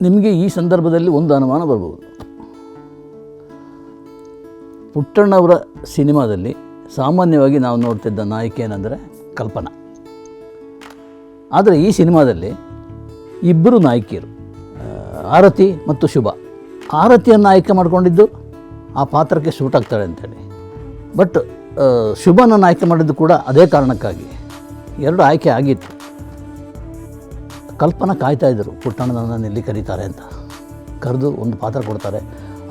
ನಿಮಗೆ ಈ ಸಂದರ್ಭದಲ್ಲಿ ಒಂದು ಅನುಮಾನ ಬರ್ಬೋದು ಪುಟ್ಟಣ್ಣವರ ಸಿನಿಮಾದಲ್ಲಿ ಸಾಮಾನ್ಯವಾಗಿ ನಾವು ನೋಡ್ತಿದ್ದ ನಾಯಕಿ ಏನಂದರೆ ಕಲ್ಪನಾ. ಆದರೆ ಈ ಸಿನಿಮಾದಲ್ಲಿ ಇಬ್ಬರು ನಾಯಕಿಯರು ಆರತಿ ಮತ್ತು ಶುಭ. ಆರತಿಯನ್ನು ಆಯ್ಕೆ ಮಾಡಿಕೊಂಡಿದ್ದು ಆ ಪಾತ್ರಕ್ಕೆ ಸೂಟ್ ಆಗ್ತಾಳೆ ಅಂತೇಳಿ. ಬಟ್ ಶುಭನನ್ನು ಆಯ್ಕೆ ಮಾಡಿದ್ದು ಕೂಡ ಅದೇ ಕಾರಣಕ್ಕಾಗಿ. ಎರಡು ಆಯ್ಕೆ ಆಗಿತ್ತು. ಕಲ್ಪನಾ ಕಾಯ್ತಾ ಇದ್ದರು, ಪುಟ್ಟಣ್ಣನನ್ನು ಇಲ್ಲಿ ಕರೀತಾರೆ ಅಂತ. ಕರೆದು ಒಂದು ಪಾತ್ರ ಕೊಡ್ತಾರೆ,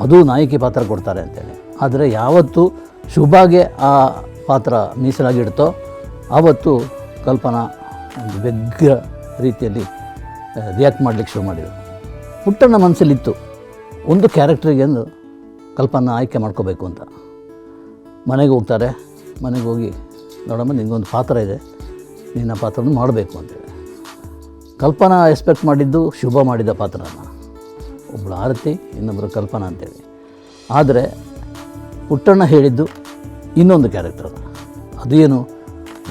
ಅದು ನಾಯಕಿ ಪಾತ್ರ ಕೊಡ್ತಾರೆ ಅಂತೇಳಿ. ಆದರೆ ಯಾವತ್ತು ಶುಭಾಗೆ ಆ ಪಾತ್ರ ಮೀಸಲಾಗಿಡ್ತೋ ಆವತ್ತು ಕಲ್ಪನಾ ಒಂದು ಬೆಗ್ಗ ರೀತಿಯಲ್ಲಿ ರಿಯಾಕ್ಟ್ ಮಾಡಲಿಕ್ಕೆ ಶುರು ಮಾಡಿದರು. ಪುಟ್ಟಣ್ಣ ಮನಸ್ಸಲ್ಲಿತ್ತು ಒಂದು ಕ್ಯಾರೆಕ್ಟ್ರಿಗೆ ಒಂದು ಕಲ್ಪನಾ ಆಯ್ಕೆ ಮಾಡ್ಕೋಬೇಕು ಅಂತ. ಮನೆಗೆ ಹೋಗ್ತಾರೆ, ಮನೆಗೆ ಹೋಗಿ, ನೋಡಮ್ಮ ನಿನಗೊಂದು ಪಾತ್ರ ಇದೆ, ನಿನ್ನ ಪಾತ್ರವನ್ನು ಮಾಡಬೇಕು ಅಂತೇಳಿ. ಕಲ್ಪನಾ ಎಕ್ಸ್ಪೆಕ್ಟ್ ಮಾಡಿದ್ದು ಶುಭ ಮಾಡಿದ ಪಾತ್ರನ ಒಬ್ಬಳು ಆರತಿ ಇನ್ನೊಬ್ಬರು ಕಲ್ಪನಾ ಅಂತೇಳಿ. ಆದರೆ ಪುಟ್ಟಣ್ಣ ಹೇಳಿದ್ದು ಇನ್ನೊಂದು ಕ್ಯಾರೆಕ್ಟರ್ ಅದೇನು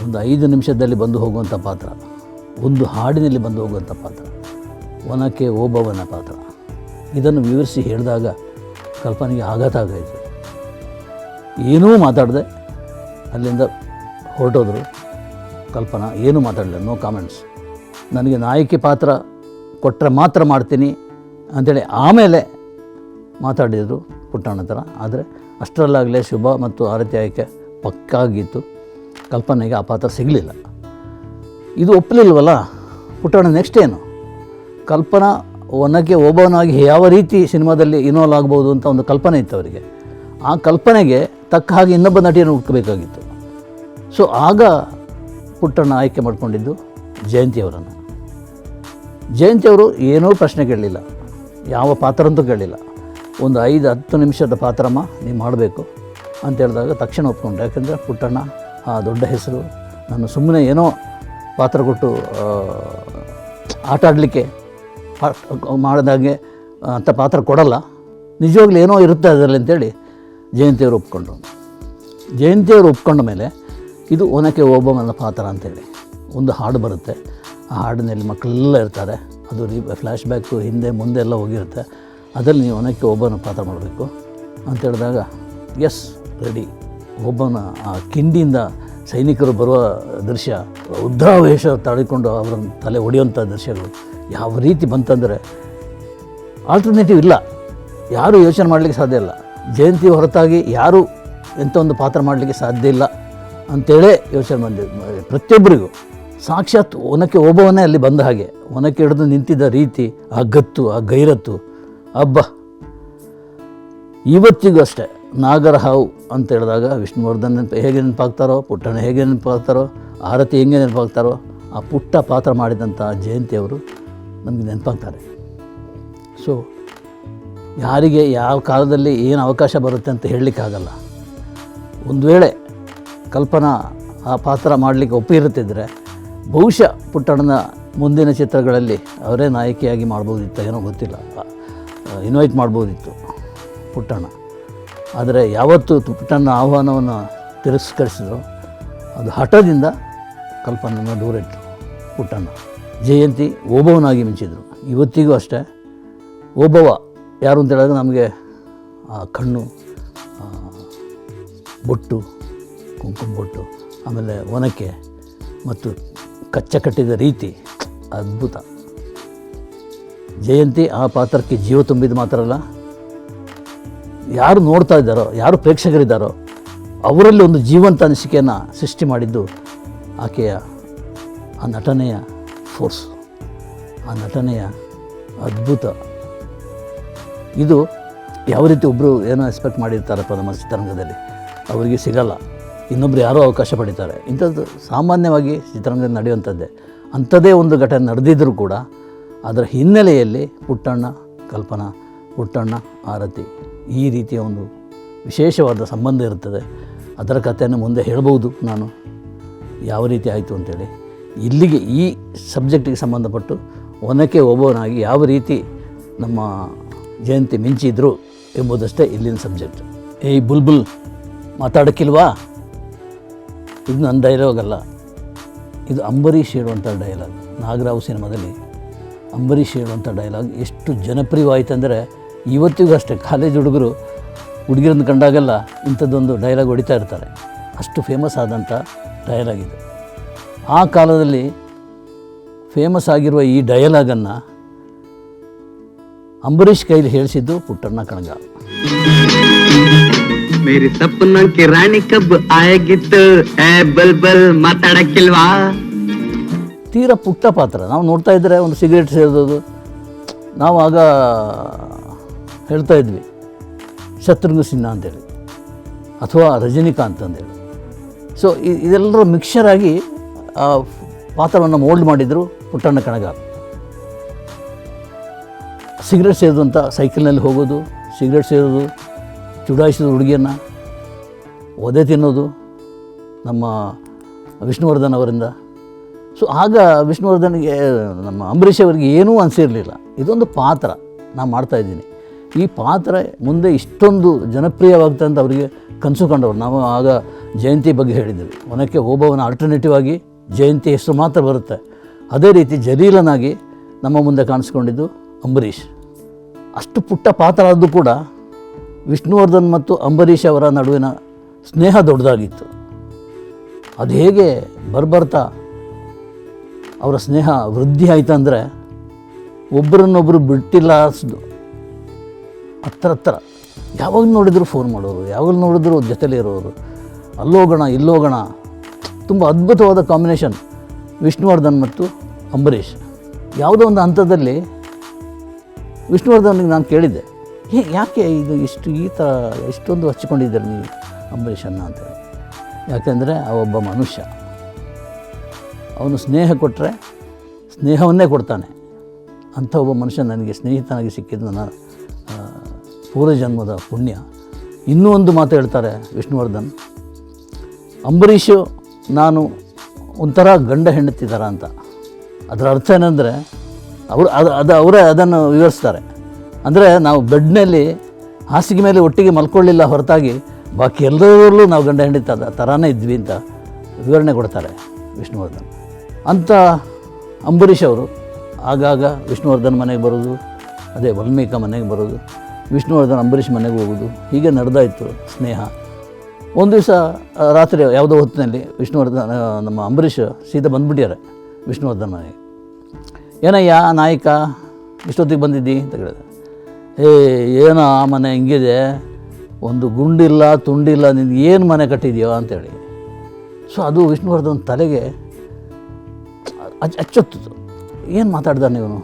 ಒಂದು ಐದು ನಿಮಿಷದಲ್ಲಿ ಬಂದು ಹೋಗುವಂಥ ಪಾತ್ರ. ಒಂದು ಹಾಡಿನಲ್ಲಿ ಬಂದು ಹೋಗುವಂಥ ಪಾತ್ರ. ಒನಕೆ ಓಬವನ ಪಾತ್ರ. ಇದನ್ನು ವಿವರಿಸಿ ಹೇಳಿದಾಗ ಕಲ್ಪನೆಗೆ ಆಘಾತ ಆಗಾಯಿತು. ಏನೂ ಮಾತಾಡದೆ ಅಲ್ಲಿಂದ ಹೊರಟೋದ್ರು. ಕಲ್ಪನಾ ಏನೂ ಮಾತಾಡಲಿಲ್ಲ ನೋ ಕಾಮೆಂಟ್ಸ್ ನನಗೆ ನಾಯಕಿ ಪಾತ್ರ ಕೊಟ್ಟರೆ ಮಾತ್ರ ಮಾಡ್ತೀನಿ ಅಂಥೇಳಿ ಆಮೇಲೆ ಮಾತಾಡಿದರು ಪುಟ್ಟಣ್ಣ ಥರ ಆದರೆ ಅಷ್ಟರಲ್ಲಾಗಲೇ ಶುಭ ಮತ್ತು ಆರತಿ ಆಯ್ಕೆ ಪಕ್ಕಾಗಿತ್ತು. ಕಲ್ಪನೆಗೆ ಆ ಪಾತ್ರ ಸಿಗಲಿಲ್ಲ. ಇದು ಒಪ್ಪಲಿಲ್ವಲ್ಲ ಪುಟ್ಟಣ್ಣ ನೆಕ್ಸ್ಟ್ ಏನು? ಕಲ್ಪನಾ ಒನಕ್ಕೆ ಒಬ್ಬವನಾಗಿ ಯಾವ ರೀತಿ ಸಿನಿಮಾದಲ್ಲಿ ಇನ್ವಾಲ್ವ್ ಆಗ್ಬೋದು ಅಂತ ಒಂದು ಕಲ್ಪನೆ ಇತ್ತು ಅವರಿಗೆ. ಆ ಕಲ್ಪನೆಗೆ ತಕ್ಕ ಹಾಗೆ ಇನ್ನೊಬ್ಬ ನಟಿಯನ್ನು ಹುಡುಕಬೇಕಾಗಿತ್ತು. ಸೊ ಆಗ ಪುಟ್ಟಣ್ಣ ಆಯ್ಕೆ ಮಾಡಿಕೊಂಡಿದ್ದು ಜಯಂತಿಯವರನ್ನು ಜಯಂತಿಯವರು ಏನೂ ಪ್ರಶ್ನೆ ಕೇಳಲಿಲ್ಲ. ಯಾವ ಪಾತ್ರ ಅಂತೂ ಕೇಳಲಿಲ್ಲ. ಒಂದು ಐದು ಹತ್ತು ನಿಮಿಷದ ಪಾತ್ರಮ್ಮ ನೀವು ಮಾಡಬೇಕು ಅಂತ ಹೇಳಿದಾಗ ತಕ್ಷಣ ಒಪ್ಕೊಂಡೆ. ಯಾಕೆಂದರೆ ಪುಟ್ಟಣ್ಣ, ಆ ದೊಡ್ಡ ಹೆಸರು, ನಾನು ಸುಮ್ಮನೆ ಏನೋ ಪಾತ್ರ ಕೊಟ್ಟು ಆಟ ಆಡಲಿಕ್ಕೆ ಮಾಡಿದಾಗೆ ಅಂಥ ಪಾತ್ರ ಕೊಡಲ್ಲ. ನಿಜವಾಗ್ಲೂ ಏನೋ ಇರುತ್ತೆ ಅದರಲ್ಲಿ ಅಂತೇಳಿ ಜಯಂತಿಯವರು ಒಪ್ಕೊಂಡ್ರು. ಜಯಂತಿಯವರು ಒಪ್ಕೊಂಡ ಮೇಲೆ ಇದು ಒನಕೆ ಓಬಮ್ಮನ ಪಾತ್ರ ಅಂತೇಳಿ. ಒಂದು ಹಾಡು ಬರುತ್ತೆ. ಆ ಹಾಡಿನಲ್ಲಿ ಮಕ್ಕಳೆಲ್ಲ ಇರ್ತಾರೆ. ಅದು ರೀ ಫ್ಲ್ಯಾಶ್ ಬ್ಯಾಕು ಹಿಂದೆ ಮುಂದೆ ಎಲ್ಲ ಹೋಗಿರುತ್ತೆ. ಅದರಲ್ಲಿ ನೀವು ಒನಕ್ಕೆ ಒಬ್ಬನ ಪಾತ್ರ ಮಾಡಬೇಕು. ಅಂತ ಹೇಳಿದಾಗ, ಎಸ್, ರೆಡಿ. ಒಬ್ಬನ ಆ ಕಿಂಡಿಯಿಂದ ಸೈನಿಕರು ಬರುವ ದೃಶ್ಯ, ಉದ್ರಾವೇಶ ತಡೆಕೊಂಡು ಅವರ ತಲೆ ಒಡೆಯುವಂಥ ದೃಶ್ಯಗಳು ಯಾವ ರೀತಿ ಬಂತಂದರೆ ಆಲ್ಟರ್ನೇಟಿವ್ ಇಲ್ಲ. ಯಾರೂ ಯೋಚನೆ ಮಾಡಲಿಕ್ಕೆ ಸಾಧ್ಯ ಇಲ್ಲ. ಜಯಂತಿ ಹೊರತಾಗಿ ಯಾರೂ ಎಂಥ ಒಂದು ಪಾತ್ರ ಮಾಡಲಿಕ್ಕೆ ಸಾಧ್ಯ ಇಲ್ಲ ಅಂತೇಳೇ ಯೋಚನೆ ಬಂದಿದ್ದು ಪ್ರತಿಯೊಬ್ಬರಿಗೂ. ಸಾಕ್ಷಾತ್ ಒನಕ್ಕೆ ಒಬ್ಬವನೇ ಅಲ್ಲಿ ಬಂದ ಹಾಗೆ. ಒನಕ್ಕೆ ಹಿಡಿದು ನಿಂತಿದ್ದ ರೀತಿ, ಆ ಗತ್ತು, ಆ ಗೈರತ್ತು. ಹಬ್ಬ ಇವತ್ತಿಗೂ ಅಷ್ಟೇ ನಾಗರ ಹಾವು ಅಂತ ಹೇಳಿದಾಗ ವಿಷ್ಣುವರ್ಧನ್ ನೆನಪು, ಹೇಗೆ ನೆನಪಾಗ್ತಾರೋ, ಪುಟ್ಟಣ್ಣ ಹೇಗೆ ನೆನಪಾಗ್ತಾರೋ, ಆರತಿ ಹೆಂಗೆ ನೆನಪಾಗ್ತಾರೋ, ಆ ಪುಟ್ಟ ಪಾತ್ರ ಮಾಡಿದಂಥ ಜಯಂತಿಯವರು ನಮಗೆ ನೆನಪಾಗ್ತಾರೆ. ಸೊ ಯಾರಿಗೆ ಯಾವ ಕಾಲದಲ್ಲಿ ಏನು ಅವಕಾಶ ಬರುತ್ತೆ ಅಂತ ಹೇಳಲಿಕ್ಕಾಗಲ್ಲ ಒಂದು ವೇಳೆ ಕಲ್ಪನಾ ಆ ಪಾತ್ರ ಮಾಡಲಿಕ್ಕೆ ಒಪ್ಪಿರುತ್ತಿದ್ದರೆ ಬಹುಶಃ ಪುಟ್ಟಣ್ಣನ ಮುಂದಿನ ಚಿತ್ರಗಳಲ್ಲಿ ಅವರೇ ನಾಯಕಿಯಾಗಿ ಮಾಡ್ಬೋದಿತ್ತು, ಏನೋ ಗೊತ್ತಿಲ್ಲ. ಇನ್ವೈಟ್ ಮಾಡ್ಬೋದಿತ್ತು ಪುಟ್ಟಣ್ಣ. ಆದರೆ ಯಾವತ್ತು ಪುಟ್ಟಣ್ಣ ಆಹ್ವಾನವನ್ನು ತಿರಸ್ಕರಿಸಿದ್ರು ಅದು ಹಠದಿಂದ ದೂರ ದೂರಿಟ್ಟರು ಪುಟ್ಟಣ್ಣ ಜಯಂತಿ ಓಬವ್ವನಾಗಿ ಮಿಂಚಿದರು. ಇವತ್ತಿಗೂ ಅಷ್ಟೇ. ಓಬವ್ವ ಯಾರು ಅಂತ ಹೇಳಿದ್ರೆ ನಮಗೆ ಆ ಕಣ್ಣು ಬೊಟ್ಟು, ಕುಂಕುಮ ಬೊಟ್ಟು, ಆಮೇಲೆ ಒನಕೆ ಮತ್ತು ಕಚ್ಚ ಕಟ್ಟಿದ ರೀತಿ, ಅದ್ಭುತ. ಜಯಂತಿ ಆ ಪಾತ್ರಕ್ಕೆ ಜೀವ ತುಂಬಿದ ಮಾತ್ರ ಅಲ್ಲ, ಯಾರು ನೋಡ್ತಾ ಇದ್ದಾರೋ, ಯಾರು ಪ್ರೇಕ್ಷಕರಿದ್ದಾರೋ, ಅವರಲ್ಲಿ ಒಂದು ಜೀವಂತ ಅನಿಸಿಕೆಯನ್ನು ಸೃಷ್ಟಿ ಮಾಡಿದ್ದು ಆಕೆಯ ಆ ನಟನೆಯ ಫೋರ್ಸ್. ಆ ನಟನೆಯ ಅದ್ಭುತ. ಇದು ಯಾವ ರೀತಿ ಒಬ್ಬರು ಏನೋ ಎಕ್ಸ್ಪೆಕ್ಟ್ ಮಾಡಿರ್ತಾರಪ್ಪ ನಮ್ಮ ಚಿತ್ರರಂಗದಲ್ಲಿ, ಅವರಿಗೆ ಸಿಗಲ್ಲ. ಇನ್ನೊಬ್ಬರು ಯಾರೋ ಅವಕಾಶ ಪಡಿತಾರೆ. ಇಂಥದ್ದು ಸಾಮಾನ್ಯವಾಗಿ ಚಿತ್ರರಂಗದಲ್ಲಿ ನಡೆಯುವಂಥದ್ದೇ. ಅಂಥದ್ದೇ ಒಂದು ಘಟನೆ ನಡೆದಿದ್ದರೂ ಕೂಡ ಅದರ ಹಿನ್ನೆಲೆಯಲ್ಲಿ ಪುಟ್ಟಣ್ಣ ಕಲ್ಪನಾ, ಪುಟ್ಟಣ್ಣ ಆರತಿ ಈ ರೀತಿಯ ಒಂದು ವಿಶೇಷವಾದ ಸಂಬಂಧ ಇರುತ್ತದೆ. ಅದರ ಕಥೆಯನ್ನು ಮುಂದೆ ಹೇಳ್ಬೋದು ನಾನು. ಯಾವ ರೀತಿ ಆಯಿತು ಅಂತೇಳಿ. ಇಲ್ಲಿಗೆ ಈ ಸಬ್ಜೆಕ್ಟಿಗೆ ಸಂಬಂಧಪಟ್ಟು ಒನಕೆ ಒಬ್ಬವನಾಗಿ ಯಾವ ರೀತಿ ನಮ್ಮ ಜಯಂತಿ ಮಿಂಚಿದ್ರು ಎಂಬುದಷ್ಟೇ ಇಲ್ಲಿನ ಸಬ್ಜೆಕ್ಟ್. ಏಯ್ ಬುಲ್ಬುಲ್, ಮಾತಾಡೋಕ್ಕಿಲ್ವಾ? ಇದು ನನ್ನ ಡೈಲಾಗ್ ಅಲ್ಲ. ಇದು ಅಂಬರೀಷ್ ಹೇಳುವಂಥ ಡೈಲಾಗ್ ನಾಗರಾವ್ ಸಿನಿಮಾದಲ್ಲಿ ಅಂಬರೀಷ್ ಹೇಳುವಂಥ ಡೈಲಾಗ್ ಎಷ್ಟು ಜನಪ್ರಿಯವಾಯಿತು ಅಂದರೆ ಇವತ್ತಿಗೂ ಅಷ್ಟೇ. ಕಾಲೇಜ್ ಹುಡುಗರು ಹುಡುಗಿರನ್ನು ಕಂಡಾಗೆಲ್ಲ ಇಂಥದ್ದೊಂದು ಡೈಲಾಗ್ ಹೊಡಿತಾ ಇರ್ತಾರೆ. ಅಷ್ಟು ಫೇಮಸ್ ಆದಂಥ ಡೈಲಾಗ್ ಇದು. ಆ ಕಾಲದಲ್ಲಿ ಫೇಮಸ್ ಆಗಿರುವ ಈ ಡಯಲಾಗನ್ನು ಅಂಬರೀಷ್ ಕೈಲಿ ಹೇಳಿಸಿದ್ದು ಪುಟ್ಟಣ್ಣ ಕಣಗ ಮೇರಿ ಸಪ್ನ ಕಿರಾಣಿ ಕಬ್ ಆಯಾಗಿತ್ತು. ಏ, ಬಲ್ ಬಲ್, ಮಾತಾಡಕ್ಕಿಲ್ವಾ? ತೀರ ಪುಟ್ಟ ಪಾತ್ರ. ನಾವು ನೋಡ್ತಾ ಇದ್ದರೆ ಒಂದು ಸಿಗರೇಟ್ ಸೇದೋದು ನಾವು ಆಗ ಹೇಳ್ತಾ ಇದ್ವಿ, ಶತ್ರುಘ್ನ ಸಿನ್ಹಾ ಅಂತೇಳಿ, ಅಥವಾ ರಜನಿಕಾಂತ್ ಅಂತೇಳಿ. ಸೊ ಇದೆಲ್ಲರೂ ಮಿಕ್ಸರ್ ಆಗಿ, ಆ, ಪಾತ್ರವನ್ನು ಮೋಲ್ಡ್ ಮಾಡಿದರು ಪುಟ್ಟಣ್ಣ ಕಣಗ ಸಿಗರೇಟ್ ಸೇರಿದಂಥ ಸೈಕಲ್ನಲ್ಲಿ ಹೋಗೋದು, ಸಿಗರೇಟ್ ಸೇದೋದು ಚುಡಾಯಿಸೋದು ಹುಡುಗಿಯನ್ನು ಒದೆ ತಿನ್ನೋದು ನಮ್ಮ ವಿಷ್ಣುವರ್ಧನ್ ಅವರಿಂದ. ಸೊ ಆಗ ವಿಷ್ಣುವರ್ಧನ್ಗೆ ನಮ್ಮ ಅಂಬರೀಷ್ ಅವರಿಗೆ ಏನೂ ಅನಿಸಿರಲಿಲ್ಲ. ಇದೊಂದು ಪಾತ್ರ ನಾನು ಮಾಡ್ತಾ ಇದ್ದೀನಿ. ಈ ಪಾತ್ರ ಮುಂದೆ ಇಷ್ಟೊಂದು ಜನಪ್ರಿಯವಾಗುತ್ತೆ ಅಂತ ಅವರಿಗೆ ಕನಸು ಕಂಡವರು. ನಾವು ಆಗ ಜಯಂತಿ ಬಗ್ಗೆ ಹೇಳಿದ್ವಿ. ಒನಕ್ಕೆ ಓಬವ್ವನ ಆಲ್ಟರ್ನೇಟಿವ್ ಆಗಿ ಜಯಂತಿ ಹೆಸರು ಮಾತ್ರ ಬರುತ್ತೆ. ಅದೇ ರೀತಿ ಜಲೀಲನಾಗಿ ನಮ್ಮ ಮುಂದೆ ಕಾಣಿಸ್ಕೊಂಡಿದ್ದು ಅಂಬರೀಷ್. ಅಷ್ಟು ಪುಟ್ಟ ಪಾತ್ರ ಆದರೂ ಕೂಡ ವಿಷ್ಣುವರ್ಧನ್ ಮತ್ತು ಅಂಬರೀಷ್ ಅವರ ನಡುವಿನ ಸ್ನೇಹ ದೊಡ್ಡದಾಗಿತ್ತು. ಅದು ಹೇಗೆ ಬರ್ಬರ್ತಾ ಅವರ ಸ್ನೇಹ ವೃದ್ಧಿ ಆಯ್ತು ಅಂದರೆ ಒಬ್ಬರನ್ನೊಬ್ಬರು ಬಿಟ್ಟಿಲ್ಲ ಅಷ್ಟು ಹತ್ರ ಹತ್ರ ಯಾವಾಗ ನೋಡಿದ್ರು ಫೋನ್ ಮಾಡೋರು, ಯಾವಾಗ ನೋಡಿದ್ರು ಜೊತೆಲೇ ಇರೋರು, ಅಲ್ಲೋಗೋಣ, ಇಲ್ಲೋಗೋಣ. ತುಂಬ ಅದ್ಭುತವಾದ ಕಾಂಬಿನೇಷನ್ ವಿಷ್ಣುವರ್ಧನ್ ಮತ್ತು ಅಂಬರೀಷ್. ಯಾವುದೋ ಒಂದು ಹಂತದಲ್ಲಿ ವಿಷ್ಣುವರ್ಧನಿಗೆ ನಾನು ಕೇಳಿದ್ದೆ. ಯಾಕೆ ಇದು ಇಷ್ಟು ಈ ಥರ ಇಷ್ಟೊಂದು ಹಚ್ಕೊಂಡಿದ್ದೀರಿ ನೀವು ಅಂಬರೀಷನ್ನ ಅಂತ ಯಾಕೆಂದರೆ ಆ ಒಬ್ಬ ಮನುಷ್ಯ, ಅವನು ಸ್ನೇಹ ಕೊಟ್ಟರೆ ಸ್ನೇಹವನ್ನೇ ಕೊಡ್ತಾನೆ. ಅಂಥ ಒಬ್ಬ ಮನುಷ್ಯ ನನಗೆ ಸ್ನೇಹಿತನಾಗಿ ಸಿಕ್ಕಿದ್ದು ನನ್ನ ಪೂರ್ವಜನ್ಮದ ಪುಣ್ಯ. ಇನ್ನೂ ಒಂದು ಮಾತು ಹೇಳ್ತಾರೆ ವಿಷ್ಣುವರ್ಧನ್, ಅಂಬರೀಷು ನಾನು ಒಂಥರ ಗಂಡ ಹೆಂಡತಿ ಥರ ಅಂತ. ಅದರ ಅರ್ಥ ಏನಂದರೆ, ಅವರು ಅದು ಅದು, ಅವರೇ ಅದನ್ನು ವಿವರಿಸ್ತಾರೆ. ಅಂದರೆ ನಾವು ಬೆಡ್ನಲ್ಲಿ ಹಾಸಿಗೆ ಮೇಲೆ ಒಟ್ಟಿಗೆ ಮಲ್ಕೊಳ್ಳಿಲ್ಲ ಹೊರತಾಗಿ ಬಾಕಿ ಎಲ್ಲರಲ್ಲೂ ನಾವು ಗಂಡ ಹೆಂಡಿತ ಥರಾನೇ ಇದ್ವಿ ಅಂತ ವಿವರಣೆ ಕೊಡ್ತಾರೆ ವಿಷ್ಣುವರ್ಧನ್. ಅಂಥ ಅಂಬರೀಷ್ ಅವರು ಆಗಾಗ ವಿಷ್ಣುವರ್ಧನ್ ಮನೆಗೆ ಬರೋದು, ಅದೇ ವಾಲ್ಮೀಕ ಮನೆಗೆ ಬರೋದು, ವಿಷ್ಣುವರ್ಧನ್ ಅಂಬರೀಷ್ ಮನೆಗೆ ಹೋಗೋದು, ಹೀಗೆ ನಡೆದಾಯಿತು ಸ್ನೇಹ. ಒಂದು ದಿವಸ ರಾತ್ರಿ ಯಾವುದೋ ಹೊತ್ತಿನಲ್ಲಿ ವಿಷ್ಣುವರ್ಧನ್ ನಮ್ಮ ಅಂಬರೀಷ್ ಸೀದಾ ಬಂದುಬಿಟ್ಟಿದ್ದಾರೆ ವಿಷ್ಣುವರ್ಧನ್ ಮನೆಗೆ. ಏನಯ್ಯ ನಾಯಕ, ಇಷ್ಟೊತ್ತಿಗೆ ಬಂದಿದ್ದಿ ಅಂತ ಕೇಳಿದೆ. ಏ ಏನೋ ಆ ಮನೆ ಹಿಂಗಿದೆ. ಒಂದು ಗುಂಡಿಲ್ಲ, ತುಂಡಿಲ್ಲ, ನಿನ್ಗೆ ಏನು ಮನೆ ಕಟ್ಟಿದೆಯೋ ಅಂತೇಳಿ. ಸೊ ಅದು ವಿಷ್ಣುವರ್ಧನ್ ತಲೆಗೆ ಅಚ್ ಅಚ್ಚೊತ್ತಿತು ಏನು ಮಾತಾಡ್ದಾನೆ ಇವನು?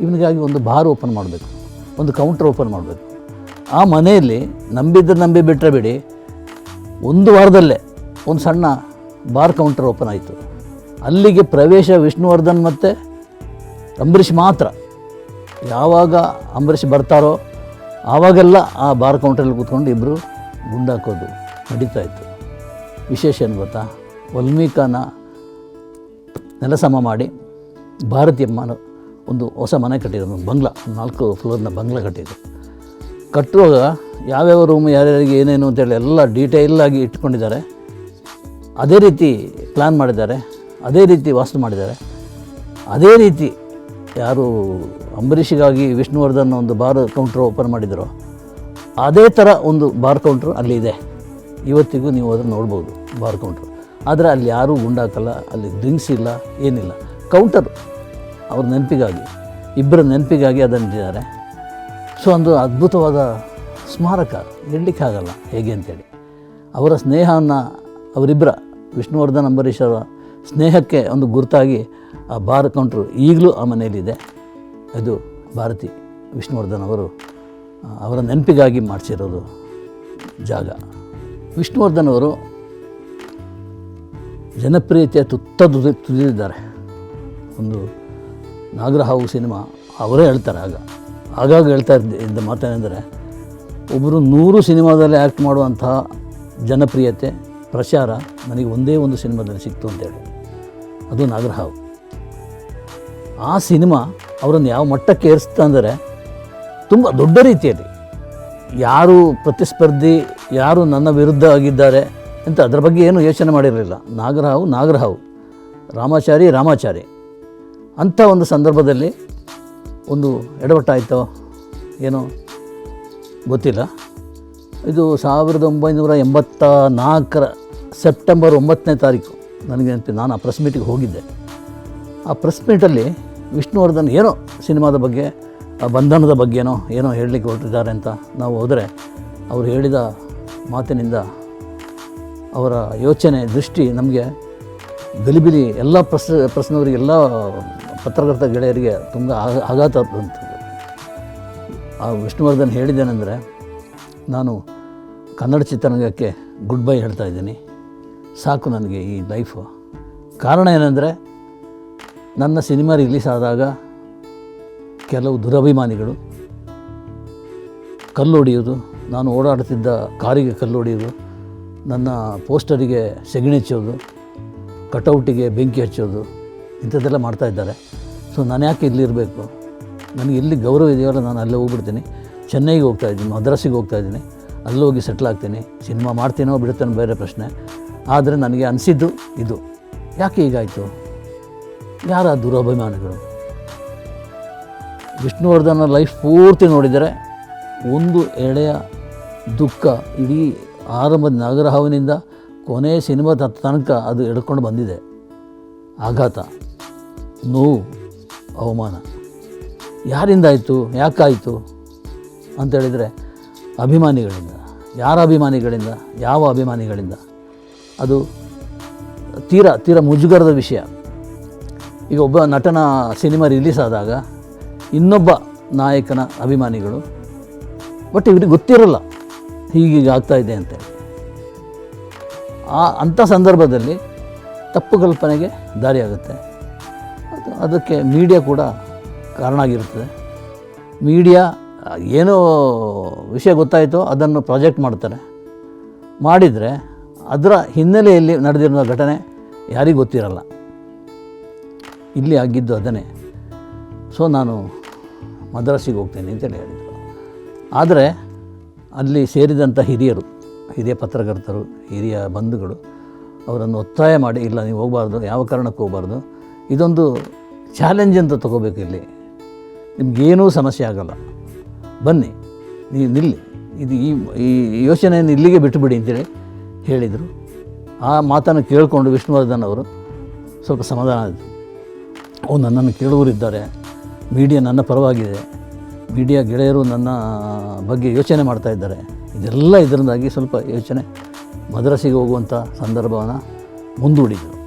ಇವನಿಗಾಗಿ ಒಂದು ಬಾರ್ ಓಪನ್ ಮಾಡಬೇಕು. ಒಂದು ಕೌಂಟ್ರ್ ಓಪನ್ ಮಾಡಬೇಕು. ಆ ಮನೆಯಲ್ಲಿ ನಂಬಿದ್ದರೆ ನಂಬಿ ಬಿಟ್ಟರೆ ಬಿಡಿ. ಒಂದು ವಾರದಲ್ಲೇ ಒಂದು ಸಣ್ಣ ಬಾರ್ ಕೌಂಟರ್ ಓಪನ್ ಆಯಿತು. ಅಲ್ಲಿಗೆ ಪ್ರವೇಶ ವಿಷ್ಣುವರ್ಧನ್ ಮತ್ತು ಅಂಬರೀಷ್ ಮಾತ್ರ. ಯಾವಾಗ ಅಂಬರೀಷ್ ಬರ್ತಾರೋ ಆವಾಗೆಲ್ಲ ಆ ಬಾರ್ ಕೌಂಟ್ರಲ್ಲಿ ಕೂತ್ಕೊಂಡು ಇಬ್ಬರು ಗುಂಡಾಕೋದು ನಡೀತಾ ಇತ್ತು ವಿಶೇಷ ಏನು ಗೊತ್ತಾ? ವಲ್ಮೀಕನ ನೆಲಸಮ ಮಾಡಿ ಭಾರತೀಯಮ್ಮನ ಒಂದು ಹೊಸ ಮನೆ ಕಟ್ಟಿದ್ರು ಬಂಗ್ಲಾ ನಾಲ್ಕು ಫ್ಲೋರ್ನ ಬಂಗ್ಲಾ ಕಟ್ಟಿದ್ರು. ಕಟ್ಟುವಾಗ ಯಾವ್ಯಾವ ರೂಮ್ ಯಾರ್ಯಾರಿಗೆ ಏನೇನು ಅಂತೇಳಿ ಎಲ್ಲ ಡೀಟೇಲಾಗಿ ಇಟ್ಕೊಂಡಿದ್ದಾರೆ. ಅದೇ ರೀತಿ ಪ್ಲ್ಯಾನ್ ಮಾಡಿದ್ದಾರೆ, ಅದೇ ರೀತಿ ವಾಸ್ತು ಮಾಡಿದ್ದಾರೆ. ಅದೇ ರೀತಿ ಯಾರು ಅಂಬರೀಷಿಗಾಗಿ ವಿಷ್ಣುವರ್ಧನ್ ಒಂದು ಬಾರ್ ಕೌಂಟ್ರ್ ಓಪನ್ ಮಾಡಿದರೋ, ಅದೇ ಥರ ಒಂದು ಬಾರ್ ಕೌಂಟ್ರ್ ಅಲ್ಲಿ ಇದೆ. ಇವತ್ತಿಗೂ ನೀವು ಅದನ್ನು ನೋಡ್ಬೋದು, ಬಾರ್ ಕೌಂಟ್ರ್ ಆದರೆ ಅಲ್ಲಿ ಯಾರೂ ಗುಂಡಾಕಲ್ಲ, ಅಲ್ಲಿ ಡ್ರಿಂಕ್ಸ್ ಇಲ್ಲ, ಏನಿಲ್ಲ. ಕೌಂಟರ್ ಅವ್ರ ನೆನಪಿಗಾಗಿ ಇಬ್ಬರ ನೆನಪಿಗಾಗಿ ಅದನ್ನು ಇಟ್ಟಿದ್ದಾರೆ ಸೊ ಒಂದು ಅದ್ಭುತವಾದ ಸ್ಮಾರಕ ಹೇಳಲಿಕ್ಕಾಗಲ್ಲ ಹೇಗೆ ಅಂತೇಳಿ. ಅವರ ಸ್ನೇಹವನ್ನು ಅವರಿಬ್ಬರ ವಿಷ್ಣುವರ್ಧನ್ ಅಂಬರೀಷರ ಸ್ನೇಹಕ್ಕೆ ಒಂದು ಗುರುತಾಗಿ ಆ ಬಾರ್ ಕೌಂಟ್ರು ಈಗಲೂ ಆ ಮನೆಯಲ್ಲಿದೆ ಅದು ಭಾರತಿ ವಿಷ್ಣುವರ್ಧನ್ ಅವರು ಅವರ ನೆನಪಿಗಾಗಿ ಮಾಡಿಸಿರೋದು ಜಾಗ. ವಿಷ್ಣುವರ್ಧನ್ ಅವರು ಜನಪ್ರಿಯತೆ ತುತ್ತ ತುದಿ, ತುದಿದಿದ್ದಾರೆ. ಒಂದು ನಾಗರಹಾವು ಸಿನಿಮಾ ಅವರೇ ಹೇಳ್ತಾರೆ ಆಗ. ಆಗಾಗ ಹೇಳ್ತಾ ಇದ್ದ ಮಾತೇನೆಂದರೆ ಒಬ್ಬರು ನೂರು ಸಿನಿಮಾದಲ್ಲಿ ಆ್ಯಕ್ಟ್ ಮಾಡುವಂತಹ ಜನಪ್ರಿಯತೆ, ಪ್ರಚಾರ ನನಗೆ ಒಂದೇ ಒಂದು ಸಿನಿಮಾದಲ್ಲಿ ಸಿಕ್ತು ಅಂತೇಳಿ. ಅದು ನಾಗರಹಾವು ಆ ಸಿನಿಮಾ ಅವರನ್ನು ಯಾವ ಮಟ್ಟಕ್ಕೆ ಏರಿಸ್ತಾ ಅಂದರೆ ತುಂಬ ದೊಡ್ಡ ರೀತಿಯಲ್ಲಿ. ಯಾರು ಪ್ರತಿಸ್ಪರ್ಧಿ, ಯಾರು ನನ್ನ ವಿರುದ್ಧ ಆಗಿದ್ದಾರೆ ಅಂತ ಅದರ ಬಗ್ಗೆ ಏನು ಯೋಚನೆ ಮಾಡಿರಲಿಲ್ಲ. ನಾಗರಹಾವು ನಾಗರಹಾವು. ರಾಮಾಚಾರಿ ರಾಮಾಚಾರಿ. ಅಂಥ ಒಂದು ಸಂದರ್ಭದಲ್ಲಿ ಒಂದು ಎಡವಟ್ಟಾಯಿತೋ ಏನೋ ಗೊತ್ತಿಲ್ಲ. ಇದು ಸಾವಿರದ ಒಂಬೈನೂರ ಎಂಬತ್ತ ನಾಲ್ಕರ ಸೆಪ್ಟೆಂಬರ್ ಒಂಬತ್ತನೇ ತಾರೀಕು. ನನಗೆ ಅಂತ ನಾನು ಆ ಪ್ರೆಸ್ ಮೀಟಿಗೆ ಹೋಗಿದ್ದೆ. ಆ ಪ್ರೆಸ್ ಮೀಟಲ್ಲಿ ವಿಷ್ಣುವರ್ಧನ್ ಏನೋ ಸಿನಿಮಾದ ಬಗ್ಗೆ, ಆ ಬಂಧನದ ಬಗ್ಗೆನೋ ಏನೋ ಹೇಳಲಿಕ್ಕೆ ಹೊರಟಿದ್ದಾರೆ ಅಂತ ನಾವು ಹೋದರೆ ಅವರು ಹೇಳಿದ ಮಾತಿನಿಂದ ಅವರ ಯೋಚನೆ, ದೃಷ್ಟಿ ನಮಗೆ ಗಲಿಬಿಲಿ ಎಲ್ಲ ಪ್ರಸ್, ಪ್ರಶ್ನವರಿಗೆ ಎಲ್ಲ ಪತ್ರಕರ್ತ ಗೆಳೆಯರಿಗೆ ತುಂಬ ಆಘಾತ ಬಂತು. ಆ ವಿಷ್ಣುವರ್ಧನ್ ಹೇಳಿದ್ದೇನೆಂದರೆ ನಾನು ಕನ್ನಡ ಚಿತ್ರರಂಗಕ್ಕೆ ಗುಡ್ ಬೈ ಹೇಳ್ತಾ ಇದ್ದೀನಿ. ಸಾಕು ನನಗೆ ಈ ಲೈಫು ಕಾರಣ ಏನಂದರೆ ನನ್ನ ಸಿನಿಮಾ ರಿಲೀಸ್ ಆದಾಗ ಕೆಲವು ದುರಭಿಮಾನಿಗಳು ಕಲ್ಲು ಹೊಡೆಯೋದು ನಾನು ಓಡಾಡ್ತಿದ್ದ ಕಾರಿಗೆ ಕಲ್ಲು ಹೊಡೆಯೋದು ನನ್ನ ಪೋಸ್ಟರಿಗೆ ಸೆಗಣಿ ಹಚ್ಚೋದು ಕಟೌಟಿಗೆ ಬೆಂಕಿ ಹಚ್ಚೋದು, ಇಂಥದ್ದೆಲ್ಲ ಮಾಡ್ತಾಯಿದ್ದಾರೆ ಸೊ ನಾನು ಯಾಕೆ ಇಲ್ಲಿರಬೇಕು ನನಗೆ ಎಲ್ಲಿ ಗೌರವ ಇದೆಯಲ್ಲ ನಾನು ಅಲ್ಲೇ ಹೋಗ್ಬಿಡ್ತೀನಿ. ಚೆನ್ನೈಗೆ ಹೋಗ್ತಾ ಇದ್ದೀನಿ, ಮದ್ರಾಸಿಗೆ ಹೋಗ್ತಾ ಇದ್ದೀನಿ. ಹೋಗಿ ಸೆಟ್ಲ್ ಆಗ್ತೀನಿ. ಸಿನಿಮಾ ಮಾಡ್ತೀನೋ ಬಿಡ್ತಾನೋ ಬೇರೆ ಪ್ರಶ್ನೆ. ಆದರೆ ನನಗೆ ಅನಿಸಿದ್ದು ಇದು. ಯಾಕೆ ಹೀಗಾಯಿತು? ಯಾರ ದುರಭಿಮಾನಿಗಳು? ವಿಷ್ಣುವರ್ಧನ ಲೈಫ್ ಪೂರ್ತಿ ನೋಡಿದರೆ ಒಂದು ಎಳೆಯ ದುಃಖ ಇಡೀ ಆರಂಭದ ನಾಗರಹಾವಿನಿಂದ ಕೊನೆಯ ಸಿನಿಮಾದ ತನಕ ಅದು ಎಡ್ಕೊಂಡು ಬಂದಿದೆ. ಆಘಾತ, ನೋವು, ಅವಮಾನ. ಯಾರಿಂದ ಆಯಿತು ಯಾಕಾಯಿತು ಅಂತೇಳಿದರೆ ಅಭಿಮಾನಿಗಳಿಂದ. ಯಾರ ಅಭಿಮಾನಿಗಳಿಂದ? ಯಾವ ಅಭಿಮಾನಿಗಳಿಂದ? ಅದು ತೀರ ತೀರ ಮುಜುಗರದ ವಿಷಯ. ಈಗ ಒಬ್ಬ ನಟನ ಸಿನಿಮಾ ರಿಲೀಸ್ ಆದಾಗ ಇನ್ನೊಬ್ಬ ನಾಯಕನ ಅಭಿಮಾನಿಗಳು ಬಟ್ ಇವ್ರಿಗೆ ಗೊತ್ತಿರಲ್ಲ ಹೀಗೀಗ ಇದೆ ಅಂತೇಳಿ ಆ ಅಂಥ ಸಂದರ್ಭದಲ್ಲಿ ತಪ್ಪು ಕಲ್ಪನೆಗೆ ದಾರಿಯಾಗುತ್ತೆ ಅದು ಅದಕ್ಕೆ ಮೀಡಿಯಾ ಕೂಡ ಕಾರಣ ಆಗಿರುತ್ತದೆ. ಮೀಡಿಯಾ ಏನೋ ವಿಷಯ ಗೊತ್ತಾಯಿತೋ ಅದನ್ನು ಪ್ರಾಜೆಕ್ಟ್ ಮಾಡ್ತಾರೆ. ಮಾಡಿದರೆ ಅದರ ಹಿನ್ನೆಲೆಯಲ್ಲಿ ನಡೆದಿರೋ ಘಟನೆ ಯಾರಿಗೂ ಗೊತ್ತಿರಲ್ಲ. ಇಲ್ಲಿ ಆಗಿದ್ದು ಅದನ್ನೇ. ಸೊ ನಾನು ಮದ್ರಾಸಿಗೆ ಹೋಗ್ತೇನೆ ಅಂತೇಳಿ ಹೇಳಿದರು. ಆದರೆ, ಅಲ್ಲಿ ಸೇರಿದಂಥ ಹಿರಿಯರು, ಹಿರಿಯ ಪತ್ರಕರ್ತರು, ಹಿರಿಯ ಬಂಧುಗಳು ಅವರನ್ನು ಒತ್ತಾಯ ಮಾಡಿ, ಇಲ್ಲ, ನೀವು ಹೋಗಬಾರ್ದು, ಯಾವ ಕಾರಣಕ್ಕೂ ಹೋಗಬಾರ್ದು, ಇದೊಂದು ಚಾಲೆಂಜ್ ಅಂತ ತಗೋಬೇಕು ಇಲ್ಲಿ. ನಿಮಗೇನೂ ಸಮಸ್ಯೆ ಆಗಲ್ಲ. ಬನ್ನಿ, ನೀವು ನಿಲ್ಲಿ. ಇದು ಈ ಈ ಯೋಚನೆಯನ್ನು ಇಲ್ಲಿಗೆ ಬಿಟ್ಟುಬಿಡಿ ಅಂತೇಳಿ ಹೇಳಿದರು. ಆ ಮಾತನ್ನು ಕೇಳಿಕೊಂಡು ವಿಷ್ಣುವರ್ಧನ್ ಅವರು ಸ್ವಲ್ಪ ಸಮಾಧಾನ ಆಯಿತು. ಓ, ನನ್ನನ್ನು ಕೇಳುವರಿದ್ದಾರೆ ಮೀಡಿಯಾ ನನ್ನ ಪರವಾಗಿದೆ. ಮೀಡಿಯಾ ಗೆಳೆಯರು ನನ್ನ ಬಗ್ಗೆ ಯೋಚನೆ ಮಾಡ್ತಾ ಇದ್ದಾರೆ. ಇದೆಲ್ಲ ಇದರಿಂದಾಗಿ ಸ್ವಲ್ಪ ಯೋಚನೆ ಮದ್ರಾಸಿಗೆ ಹೋಗುವಂಥ ಸಂದರ್ಭವನ್ನು ಮುಂದೂಡಿದರು.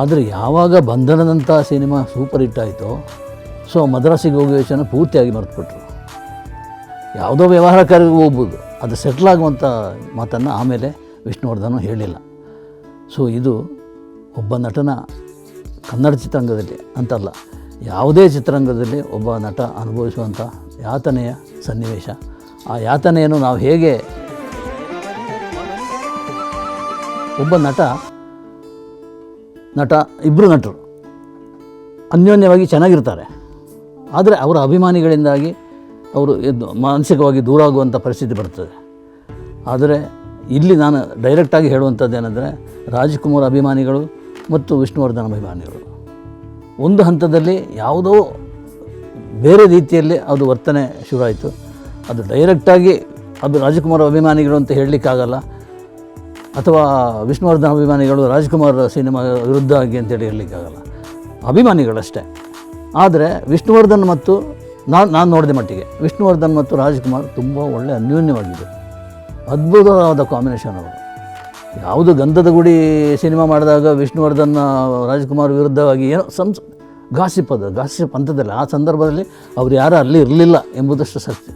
ಆದರೆ ಯಾವಾಗ ಬಂಧನದಂಥ ಸಿನಿಮಾ ಸೂಪರ್ ಹಿಟ್ ಆಯಿತೋ, ಸೊ ಮದ್ರಾಸಿಗೆ ಹೋಗೋ ಯೋಚನೆ ಪೂರ್ತಿಯಾಗಿ ಮರೆತುಬಿಟ್ರು. ಯಾವುದೋ ವ್ಯವಹಾರ ಕಾರ್ಯಕ್ಕೆ ಹೋಗ್ಬೋದು, ಅದು ಸೆಟ್ಲ್ ಆಗುವಂಥ ಮಾತನ್ನು ಆಮೇಲೆ ವಿಷ್ಣುವರ್ಧನ್ ಹೇಳಿಲ್ಲ. ಸೊ ಇದು ಒಬ್ಬ ನಟನ ಕನ್ನಡ ಚಿತ್ರರಂಗದಲ್ಲಿ ಅಂತಲ್ಲ, ಯಾವುದೇ ಚಿತ್ರರಂಗದಲ್ಲಿ ಒಬ್ಬ ನಟ ಅನುಭವಿಸುವಂಥ ಯಾತನೆಯ ಸನ್ನಿವೇಶ. ಆ ಯಾತನೆಯನ್ನು ನಾವು ಹೇಗೆ ಒಬ್ಬ ನಟ ನಟ ಇಬ್ಬರು ನಟರು ಅನ್ಯೋನ್ಯವಾಗಿ ಚೆನ್ನಾಗಿರ್ತಾರೆ. ಆದರೆ ಅವರ ಅಭಿಮಾನಿಗಳಿಂದಾಗಿ ಅವರು ಮಾನಸಿಕವಾಗಿ ದೂರ ಆಗುವಂಥ ಪರಿಸ್ಥಿತಿ ಬರ್ತದೆ. ಆದರೆ ಇಲ್ಲಿ ನಾನು ಡೈರೆಕ್ಟಾಗಿ ಹೇಳುವಂಥದ್ದು ಏನಂದರೆ, ರಾಜ್ಕುಮಾರ್ ಅಭಿಮಾನಿಗಳು ಮತ್ತು ವಿಷ್ಣುವರ್ಧನ ಅಭಿಮಾನಿಗಳು. ಒಂದು ಹಂತದಲ್ಲಿ ಯಾವುದೋ ಬೇರೆ ರೀತಿಯಲ್ಲಿ ಅದು ವರ್ತನೆ ಶುರುವಾಯಿತು. ಅದು ಡೈರೆಕ್ಟಾಗಿ ಅದು ರಾಜಕುಮಾರ್ ಅಭಿಮಾನಿಗಳು ಅಂತ ಹೇಳಲಿಕ್ಕಾಗಲ್ಲ. ಅಥವಾ ವಿಷ್ಣುವರ್ಧನ ಅಭಿಮಾನಿಗಳು ರಾಜ್ಕುಮಾರ್ ಸಿನಿಮಾ ವಿರುದ್ಧ ಆಗಿ ಅಂತೇಳಿ ಹೇಳಲಿಕ್ಕಾಗಲ್ಲ. ಅಭಿಮಾನಿಗಳಷ್ಟೇ. ಆದರೆ ವಿಷ್ಣುವರ್ಧನ್ ಮತ್ತು ನಾನು ನಾನು ನೋಡಿದ ಮಟ್ಟಿಗೆ ವಿಷ್ಣುವರ್ಧನ್ ಮತ್ತು ರಾಜ್ಕುಮಾರ್ ತುಂಬ ಒಳ್ಳೆಯ ಅನ್ಯೋನ್ಯವಾಗಿದೆ. ಅದ್ಭುತವಾದ ಕಾಂಬಿನೇಷನ್ ಅವರು. ಯಾವುದು ಗಂಧದ ಗುಡಿ ಸಿನಿಮಾ ಮಾಡಿದಾಗ ವಿಷ್ಣುವರ್ಧನ್ ರಾಜ್ಕುಮಾರ್ ವಿರುದ್ಧವಾಗಿ ಏನೋ ಸಂಸ್ ಗಾಸಿಪ್ ಅದು, ಗಾಸಿಪ್ ಅಂಥದ್ದಲ್ಲ. ಆ ಸಂದರ್ಭದಲ್ಲಿ ಅವ್ರು ಯಾರೂ ಅಲ್ಲಿ ಇರಲಿಲ್ಲ ಎಂಬುದಷ್ಟು ಸತ್ಯ.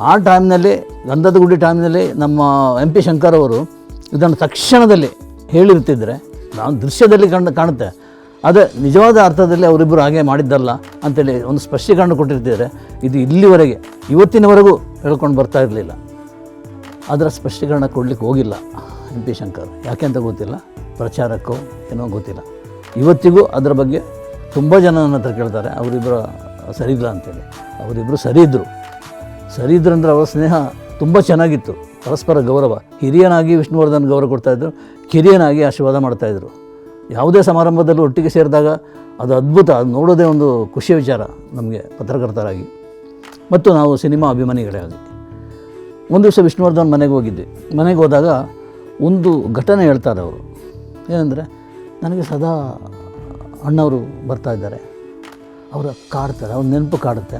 ಆ ಟೈಮ್ನಲ್ಲಿ ಗಂಧದ ಗುಡಿ ಟೈಮ್ನಲ್ಲಿ ನಮ್ಮ ಎಂ ಪಿ ಶಂಕರ್ ಅವರು ಇದನ್ನು ತಕ್ಷಣದಲ್ಲಿ ಹೇಳಿರ್ತಿದ್ರೆ ನಾನು ದೃಶ್ಯದಲ್ಲಿ ಕಂಡು, ಕಾಣುತ್ತೆ. ಅದೇ ನಿಜವಾದ ಅರ್ಥದಲ್ಲಿ ಅವರಿಬ್ಬರು ಹಾಗೆ ಮಾಡಿದ್ದಲ್ಲ ಅಂತೇಳಿ ಒಂದು ಸ್ಪಷ್ಟೀಕರಣ ಕೊಟ್ಟಿರ್ತಿದ್ರೆ ಇದು ಇಲ್ಲಿವರೆಗೆ, ಇವತ್ತಿನವರೆಗೂ ಹೇಳ್ಕೊಂಡು ಬರ್ತಾ ಇರಲಿಲ್ಲ. ಅದರ ಸ್ಪಷ್ಟೀಕರಣ ಕೊಡಲಿಕ್ಕೆ ಹೋಗಿಲ್ಲ. M P Shankar. ಯಾಕೆ ಅಂತ ಗೊತ್ತಿಲ್ಲ? ಪ್ರಚಾರಕ್ಕೋ ಏನೋ ಗೊತ್ತಿಲ್ಲ. ಇವತ್ತಿಗೂ ಅದರ ಬಗ್ಗೆ ತುಂಬ ಜನ ನನ್ನ ಹತ್ರ ಕೇಳ್ತಾರೆ. ಅವರಿಬ್ಬರು ಸರಿ ಇಲ್ಲ ಅಂತೇಳಿ. ಅವರಿಬ್ಬರು ಸರಿ ಇದ್ದರು ಸರಿ ಇದ್ರಂದ್ರೆ ಅವರ ಸ್ನೇಹ ತುಂಬ ಚೆನ್ನಾಗಿತ್ತು. ಪರಸ್ಪರ ಗೌರವ. ಹಿರಿಯನಾಗಿ ವಿಷ್ಣುವರ್ಧನ್ ಗೌರವ ಕೊಡ್ತಾಯಿದ್ರು ಕಿರಿಯನಾಗಿ ಆಶೀರ್ವಾದ ಮಾಡ್ತಾಯಿದ್ರು ಯಾವುದೇ ಸಮಾರಂಭದಲ್ಲೂ ಒಟ್ಟಿಗೆ ಸೇರಿದಾಗ ಅದು ಅದ್ಭುತ. ಅದು ನೋಡೋದೇ ಒಂದು ಖುಷಿಯ ವಿಚಾರ ನಮಗೆ ಪತ್ರಕರ್ತರಾಗಿ. ಮತ್ತು ನಾವು ಸಿನಿಮಾ ಅಭಿಮಾನಿಗಳೇ ಆಗಿ ಒಂದು ದಿವಸ ವಿಷ್ಣುವರ್ಧನ್ ಮನೆಗೆ ಹೋಗಿದ್ವಿ. ಮನೆಗೆ ಹೋದಾಗ ಒಂದು ಘಟನೆ ಹೇಳ್ತಾರೆ ಅವರು. ಏನಂದರೆ, ನನಗೆ ಸದಾ ಅಣ್ಣವರು ಬರ್ತಾ ಇದ್ದಾರೆ. ಅವರ ಕಾಡ್ತಾರೆ, ಅವ್ರ ನೆನಪು ಕಾಡುತ್ತೆ.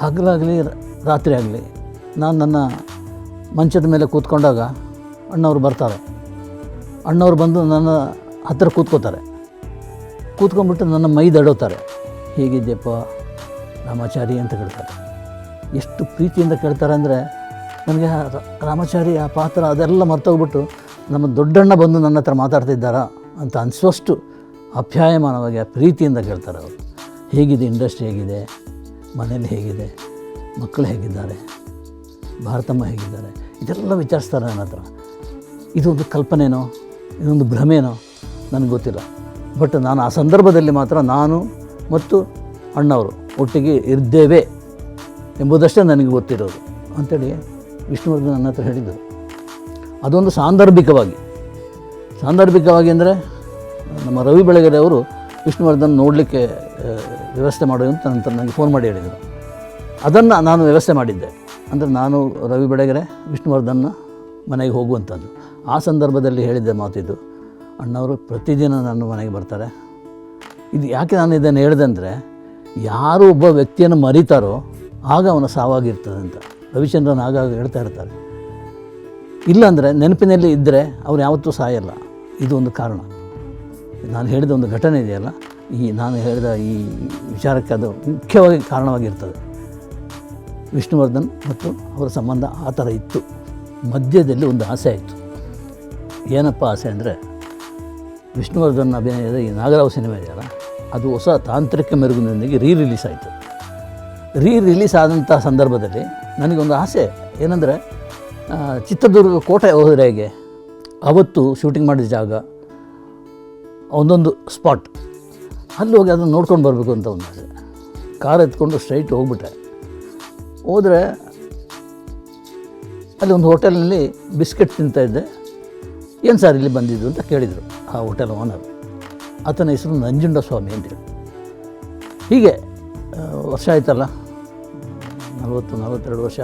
ಹಗಲಾಗಲಿ, ರಾತ್ರಿ ಆಗಲಿ, ನಾನು ನನ್ನ ಮಂಚದ ಮೇಲೆ ಕೂತ್ಕೊಂಡಾಗ ಅಣ್ಣವ್ರು ಬರ್ತಾರೆ. ಅಣ್ಣವ್ರು ಬಂದು ನನ್ನ ಹತ್ತಿರ ಕೂತ್ಕೋತಾರೆ. ಕೂತ್ಕೊಂಡ್ಬಿಟ್ಟು ನನ್ನ ಮೈ ದಡೋತಾರೆ. ಹೇಗಿದ್ದೆಪ್ಪ ರಾಮಾಚಾರಿ? ಅಂತ ಕೇಳ್ತಾರೆ. ಎಷ್ಟು ಪ್ರೀತಿಯಿಂದ ಕೇಳ್ತಾರೆ ಅಂದರೆ ನನಗೆ ರಾಮಚಾರಿ, ಆ ಪಾತ್ರ ಅದೆಲ್ಲ ಮರ್ತೋಗ್ಬಿಟ್ಟು ನಮ್ಮ ದೊಡ್ಡಣ್ಣ ಬಂದು ನನ್ನ ಹತ್ರ ಮಾತಾಡ್ತಿದ್ದಾರಾ ಅಂತ ಅನಿಸುವಷ್ಟು ಅಪ್ಯಾಯಮಾನವಾಗಿ ಆ ಪ್ರೀತಿಯಿಂದ ಕೇಳ್ತಾರೆ ಅವರು. ಹೇಗಿದೆ, ಇಂಡಸ್ಟ್ರಿ ಹೇಗಿದೆ, ಮನೇಲಿ ಹೇಗಿದೆ ಮಕ್ಕಳು ಹೇಗಿದ್ದಾರೆ, ಭಾರತಮ್ಮ ಹೇಗಿದ್ದಾರೆ, ಇದೆಲ್ಲ ವಿಚಾರಿಸ್ತಾರೆ ನನ್ನ ಹತ್ರ. ಇದೊಂದು ಕಲ್ಪನೆನೋ, ಇದೊಂದು ಭ್ರಮೆನೋ, ನನಗೆ ಗೊತ್ತಿಲ್ಲ. ಬಟ್ ನಾನು ಆ ಸಂದರ್ಭದಲ್ಲಿ ಮಾತ್ರ ನಾನು ಮತ್ತು ಅಣ್ಣವರು ಒಟ್ಟಿಗೆ ಇದ್ದೇವೆ ಎಂಬುದಷ್ಟೇ ನನಗೆ ಗೊತ್ತಿರೋದು. ಅಂಥೇಳಿ ವಿಷ್ಣುವರ್ಧನ್ ನನ್ನ ಹತ್ರ ಹೇಳಿದರು ಅದೊಂದು ಸಾಂದರ್ಭಿಕವಾಗಿ. ಸಾಂದರ್ಭಿಕವಾಗಿ ಅಂದರೆ ನಮ್ಮ ರವಿ ಬೆಳಗೆರೆ ಅವರು ವಿಷ್ಣುವರ್ಧನ್ ನೋಡಲಿಕ್ಕೆ ವ್ಯವಸ್ಥೆ ಮಾಡು ಅಂತ ನಂತರ ನನಗೆ ಫೋನ್ ಮಾಡಿ ಹೇಳಿದರು. ಅದನ್ನು ನಾನು ವ್ಯವಸ್ಥೆ ಮಾಡಿದ್ದೆ. ಅಂದರೆ ನಾನು ರವಿ ಬೆಳಗೆರೆ ವಿಷ್ಣುವರ್ಧನ್ನ ಮನೆಗೆ ಹೋಗುವಂಥದ್ದು ಆ ಸಂದರ್ಭದಲ್ಲಿ ಹೇಳಿದ್ದೆ ಮಾತಿದ್ದು ಅಣ್ಣವರು ಪ್ರತಿದಿನ ನನ್ನ ಮನೆಗೆ ಬರ್ತಾರೆ. ಇದು ಯಾಕೆ ನಾನು ಇದನ್ನು ಹೇಳಿದೆ ಅಂದರೆ, ಯಾರು ಒಬ್ಬ ವ್ಯಕ್ತಿಯನ್ನು ಮರಿತಾರೋ ಆಗ ಅವನ ಸಾವಾಗಿರ್ತದೆ ಅಂತ. ರವಿಚಂದ್ರನ್ ಆಗಾಗ ಹೇಳ್ತಾ ಇರ್ತಾರೆ. ಇಲ್ಲಾಂದರೆ ನೆನಪಿನಲ್ಲಿ ಇದ್ದರೆ ಅವ್ರು ಯಾವತ್ತೂ ಸಾಯಲ್ಲ. ಇದು ಒಂದು ಕಾರಣ. ನಾನು ಹೇಳಿದ ಒಂದು ಘಟನೆ ಇದೆಯಲ್ಲ? ಈ ನಾನು ಹೇಳಿದ ಈ ವಿಚಾರಕ್ಕೆ ಅದು ಮುಖ್ಯವಾಗಿ ಕಾರಣವಾಗಿರ್ತದೆ. ವಿಷ್ಣುವರ್ಧನ್ ಮತ್ತು ಅವರ ಸಂಬಂಧ ಆ ಥರ ಇತ್ತು. ಮಧ್ಯದಲ್ಲಿ ಒಂದು ಆಸೆ ಆಯಿತು. ಏನಪ್ಪ ಆಸೆ ಅಂದರೆ, ವಿಷ್ಣುವರ್ಧನ್ ಅಭಿನಯದ ಈ ನಾಗರಾವ್ ಸಿನಿಮಾ ಇದೆಯಲ್ಲ, ಅದು ಹೊಸ ತಾಂತ್ರಿಕ ಮೆರುಗಿನೊಂದಿಗೆ ರೀ ರಿಲೀಸ್ ಆಯಿತು. ರೀ ರಿಲೀಸ್ ಆದಂಥ ಸಂದರ್ಭದಲ್ಲಿ ನನಗೊಂದು ಆಸೆ ಏನಂದರೆ ಚಿತ್ರದುರ್ಗ ಕೋಟೆ ಹೋದರೆ ಹೇಗೆ ಅವತ್ತು ಶೂಟಿಂಗ್ ಮಾಡಿದ ಜಾಗ ಒಂದೊಂದು ಸ್ಪಾಟ್. ಅಲ್ಲಿ ಹೋಗಿ ಅದನ್ನು ನೋಡ್ಕೊಂಡು ಬರಬೇಕು ಅಂತ ಒಂದು ಆಸೆ. ಕಾರ್ ಎತ್ಕೊಂಡು ಸ್ಟ್ರೈಟ್ ಹೋಗ್ಬಿಟ್ಟೆ ಹೋದರೆ ಅಲ್ಲಿ ಒಂದು ಹೋಟೆಲ್ನಲ್ಲಿ ಬಿಸ್ಕೆಟ್ ತಿಂತಾಯಿದ್ದೆ ಏನು ಸರ್ ಇಲ್ಲಿ ಬಂದಿದ್ದು ಅಂತ ಕೇಳಿದರು ಆ ಹೋಟೆಲ್ ಓನರ್. ಆತನ ಹೆಸರು ನಂಜುಂಡ ಸ್ವಾಮಿ ಅಂತೇಳಿ ಹೀಗೆ ವರ್ಷ ಆಯ್ತಲ್ಲ? ನಲವತ್ತು, ನಲವತ್ತೆರಡು ವರ್ಷ.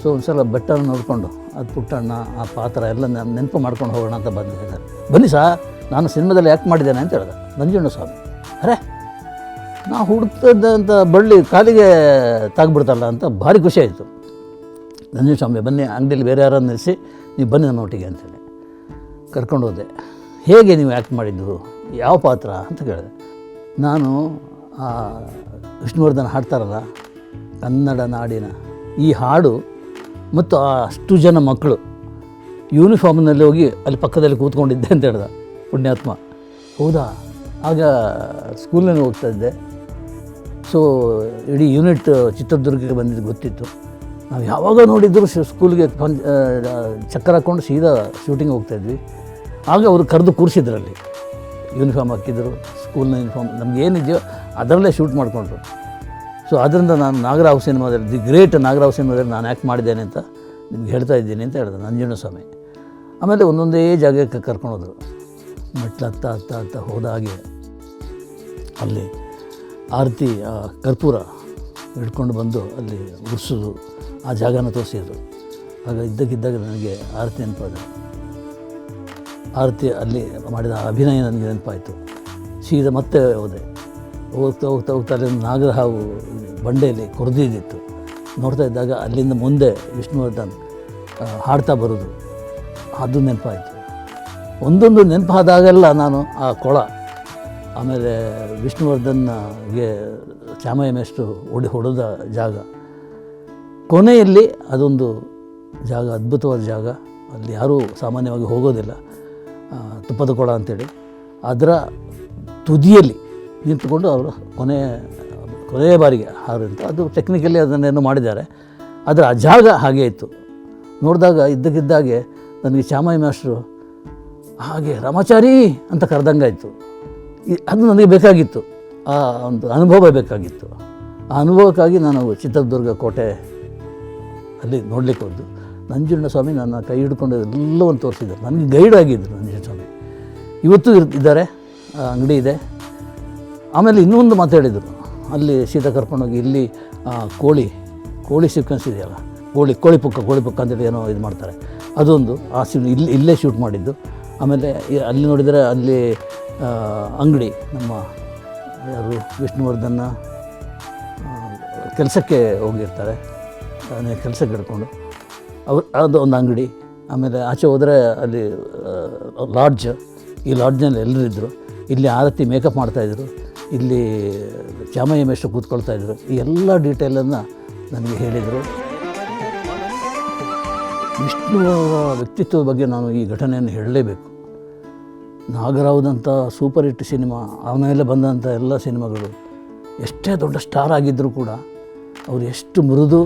ಸೊ ಒಂದು ಸಲ ಬೆಟ್ಟನ ನೋಡಿಕೊಂಡು ಅದು ಪುಟ್ಟಣ್ಣ, ಆ ಪಾತ್ರ ಎಲ್ಲ ನಾನು ನೆನಪು ಮಾಡ್ಕೊಂಡು ಹೋಗೋಣ ಅಂತ ಬಂದಿದ್ದಾರೆ ಬನ್ನಿ ಸಾ, ನಾನು ಸಿನಿಮಾದಲ್ಲಿ ಯಾಕೆ ಮಾಡಿದ್ದೇನೆ ಅಂತ ಹೇಳಿದೆ. ನಂಜುಂಡ ಸ್ವಾಮಿ. ಅರೆ, ನಾ ಹುಡುಕ್ತದಂಥ ಬಳ್ಳಿ ಕಾಲಿಗೆ ತಾಗ್ಬಿಡ್ತಲ್ಲ ಅಂತ ಭಾರಿ ಖುಷಿ ಆಯಿತು. ಸ್ವಾಮಿ, ಬನ್ನಿ ಅಂಗಡಿಯಲ್ಲಿ ಬೇರೆ ಯಾರನ್ನು ನಿಲ್ಲಿಸಿ ನೀವು ಬನ್ನಿ ನಮ್ಮ ಒಟ್ಟಿಗೆ ಅಂತೇಳಿ ಕರ್ಕೊಂಡು ಹೋದೆ. ಹೇಗೆ ನೀವು ಆ್ಯಕ್ಟ್ ಮಾಡಿದ್ದು? ಯಾವ ಪಾತ್ರ? ಅಂತ ಕೇಳಿದೆ. ನಾನು ವಿಷ್ಣುವರ್ಧನ್ ಹಾಡ್ತಾರಲ್ಲ ಕನ್ನಡ ನಾಡಿನ ಈ ಹಾಡು ಮತ್ತು ಆ ಅಷ್ಟು ಜನ ಮಕ್ಕಳು ಯೂನಿಫಾರ್ಮ್ನಲ್ಲಿ ಹೋಗಿ ಅಲ್ಲಿ ಪಕ್ಕದಲ್ಲಿ ಕೂತ್ಕೊಂಡಿದ್ದೆ ಅಂತ ಹೇಳ್ದ ಪುಣ್ಯಾತ್ಮ. ಹೌದಾ? ಆಗ ಸ್ಕೂಲ್ನಲ್ಲಿ ಹೋಗ್ತಾ ಇದ್ದೆ. ಸೊ ಇಡೀ ಯೂನಿಟ್ ಚಿತ್ರದುರ್ಗಕ್ಕೆ ಬಂದಿದ್ದು ಗೊತ್ತಿತ್ತು. ನಾವು ಯಾವಾಗ ನೋಡಿದ್ರು ಸ್ಕೂಲ್ಗೆ ಆ, ಚಕ್ಕರ್ ಹಾಕ್ಕೊಂಡು ಸೀದಾ ಶೂಟಿಂಗ್ ಹೋಗ್ತಾಯಿದ್ವಿ ಆಗ ಅವರು ಕರೆದು ಕೂರಿಸಿದ್ರಲ್ಲಿ ಯೂನಿಫಾರ್ಮ್ ಹಾಕಿದ್ರು ಸ್ಕೂಲ್ನ ಯೂನಿಫಾರ್ಮ್ ನಮ್ಗೆ ಏನಿದೆಯೋ ಅದರಲ್ಲೇ ಶೂಟ್ ಮಾಡಿಕೊಂಡ್ರು. ಸೊ ಅದರಿಂದ ನಾನು ನಾಗರಾವ್ ಸಿನಿಮಾದಲ್ಲಿ, ದಿ ಗ್ರೇಟ್ ನಾಗರಾವ್ ಸಿನಿಮಾದಲ್ಲಿ ನಾನು ಆ್ಯಕ್ಟ್ ಮಾಡಿದ್ದೇನೆ ಅಂತ ನಿಮ್ಗೆ ಹೇಳ್ತಾ ಇದ್ದೀನಿ ಅಂತ ಹೇಳಿದೆ ನಂಜುಂಡ ಸ್ವಾಮಿ. ಆಮೇಲೆ ಒಂದೊಂದೇ ಜಾಗಕ್ಕೆ ಕರ್ಕೊಂಡೋದ್ರು ಮೆಟ್ಲು ಹತ್ತ ಹತ್ತ ಹತ್ತ ಹೋದ ಹಾಗೆ ಅಲ್ಲಿ ಆರತಿ, ಆ, ಕರ್ಪೂರ ಹಿಡ್ಕೊಂಡು ಬಂದು ಅಲ್ಲಿ ಉರ್ಸೋದು, ಆ ಜಾಗನ ತೋರಿಸಿದ್ರು. ಆಗ ಇದ್ದಕ್ಕಿದ್ದಾಗ ನನಗೆ ಆರತಿ ನೆನಪಾದ. ಆರತಿ ಅಲ್ಲಿ ಮಾಡಿದ ಅಭಿನಯ ನನಗೆ ನೆನಪಾಯಿತು. ಸೀದಾ ಮತ್ತೆ ಹೋದೆ. ಹೋಗ್ತಾ ಹೋಗ್ತಾ ಹೋಗ್ತಾ ಅಲ್ಲಿ ನಾಗರಹಾವು ಬಂಡೆಯಲ್ಲಿ ಕೊರೆದಿದ್ದಿತ್ತು. ನೋಡ್ತಾ ಇದ್ದಾಗ ಅಲ್ಲಿಂದ ಮುಂದೆ ವಿಷ್ಣುವರ್ಧನ್ ಹಾಡ್ತಾ ಬರೋದು. ಅದು ನೆನಪಾಯಿತು. ಒಂದೊಂದು ನೆನಪಾದಾಗೆಲ್ಲ ನಾನು ಆ ಕೊಳ, ಆಮೇಲೆ ವಿಷ್ಣುವರ್ಧನ್ಗೆ ಚಾಮಯ್ಯ ಮೇಷ್ಟ್ರು ಓಡಿ ಹೊಡೆದ ಜಾಗ. ಕೊನೆಯಲ್ಲಿ ಅದೊಂದು ಜಾಗ, ಅದ್ಭುತವಾದ ಜಾಗ. ಅಲ್ಲಿ ಯಾರೂ ಸಾಮಾನ್ಯವಾಗಿ ಹೋಗೋದಿಲ್ಲ. ತುಪ್ಪದ ಕೊಳ ಅಂತೇಳಿ. ಅದರ ತುದಿಯಲ್ಲಿ ನಿಂತುಕೊಂಡು ಅವರು ಕೊನೆ, ಕೊನೆಯ ಬಾರಿಗೆ ಹಾರಂತ ಅದು ಟೆಕ್ನಿಕಲಿ ಅದನ್ನೇನು ಮಾಡಿದ್ದಾರೆ. ಆದರೆ ಆ ಜಾಗ ಹಾಗೆ ಇತ್ತು. ನೋಡಿದಾಗ ಇದ್ದಕ್ಕಿದ್ದಾಗೆ ನನಗೆ ಚಾಮಯ್ಯ ಮಾಸ್ಟ್ರು, ಹಾಗೆ ರಾಮಾಚಾರಿ ಅಂತ ಕರೆದಂಗಾಯಿತು ಅದು ನನಗೆ ಬೇಕಾಗಿತ್ತು. ಆ ಒಂದು ಅನುಭವ ಬೇಕಾಗಿತ್ತು. ಆ ಅನುಭವಕ್ಕಾಗಿ ನಾನು ಚಿತ್ರದುರ್ಗ ಕೋಟೆ ಅಲ್ಲಿ ನೋಡಲಿಕ್ಕೆ ಹೋದ್ದು. ನಂಜುಂಡ ಸ್ವಾಮಿ ನನ್ನ ಕೈ ಹಿಡ್ಕೊಂಡು ಎಲ್ಲವನ್ನು ತೋರಿಸಿದ್ದಾರೆ. ನನಗೆ ಗೈಡ್ ಆಗಿದ್ದರು ನಂಜುಂಡ ಸ್ವಾಮಿ. ಇವತ್ತು ಇದ್ದಾರೆ. ಅಂಗಡಿ ಇದೆ. ಆಮೇಲೆ ಇನ್ನೊಂದು ಮಾತಾಡಿದರು ಅಲ್ಲಿ ಸೀದಾ ಕರ್ಕೊಂಡೋಗಿ ಇಲ್ಲಿ ಕೋಳಿ ಕೋಳಿ ಸೀಕ್ವೆನ್ಸ್ ಇದೆಯಲ್ಲ, ಕೋಳಿ ಕೋಳಿ ಪುಕ್ಕ ಕೋಳಿ ಪುಕ್ಕ ಅಂತೇಳಿ ಏನೋ ಇದು ಮಾಡ್ತಾರೆ. ಅದೊಂದು, ಆ ಸೀನ್ ಇಲ್ಲಿ ಇಲ್ಲೇ ಶೂಟ್ ಮಾಡಿದ್ದು. ಆಮೇಲೆ ಅಲ್ಲಿ ನೋಡಿದರೆ ಅಲ್ಲಿ ಅಂಗಡಿ, ನಮ್ಮ ಯಾರು, ವಿಷ್ಣುವರ್ಧನ ಕೆಲಸಕ್ಕೆ ಹೋಗಿರ್ತಾರೆ. ಕೆಲಸಕ್ಕೆ ಹಿಡ್ಕೊಂಡು ಅವ್ರು, ಅದು ಒಂದು ಅಂಗಡಿ. ಆಮೇಲೆ ಆಚೆ ಹೋದರೆ ಅಲ್ಲಿ ಲಾಡ್ಜ್. ಈ ಲಾಡ್ಜ್ನಲ್ಲಿ ಎಲ್ಲರಿದ್ದರು ಇಲ್ಲಿ ಆರತಿ ಮೇಕಪ್ ಮಾಡ್ತಾಯಿದ್ರು ಇಲ್ಲಿ ಚಾಮಯ್ಯ ಮೇಷ್ಟ್ರು ಕೂತ್ಕೊಳ್ತಾ ಇದ್ದರು ಈ ಎಲ್ಲ ಡೀಟೇಲನ್ನು ನನಗೆ ಹೇಳಿದರು. ವಿಷ್ಣು ವ್ಯಕ್ತಿತ್ವದ ಬಗ್ಗೆ ನಾನು ಈ ಘಟನೆಯನ್ನು ಹೇಳಲೇಬೇಕು. ನಾಗರಾವ್ದಂಥ ಸೂಪರ್ ಹಿಟ್ ಸಿನಿಮಾ, ಆಮೇಲೆ ಬಂದಂಥ ಎಲ್ಲ ಸಿನಿಮಾಗಳು ಎಷ್ಟೇ ದೊಡ್ಡ ಸ್ಟಾರ್ ಆಗಿದ್ದರೂ ಕೂಡ ಅವರು ಎಷ್ಟು ಮೃದು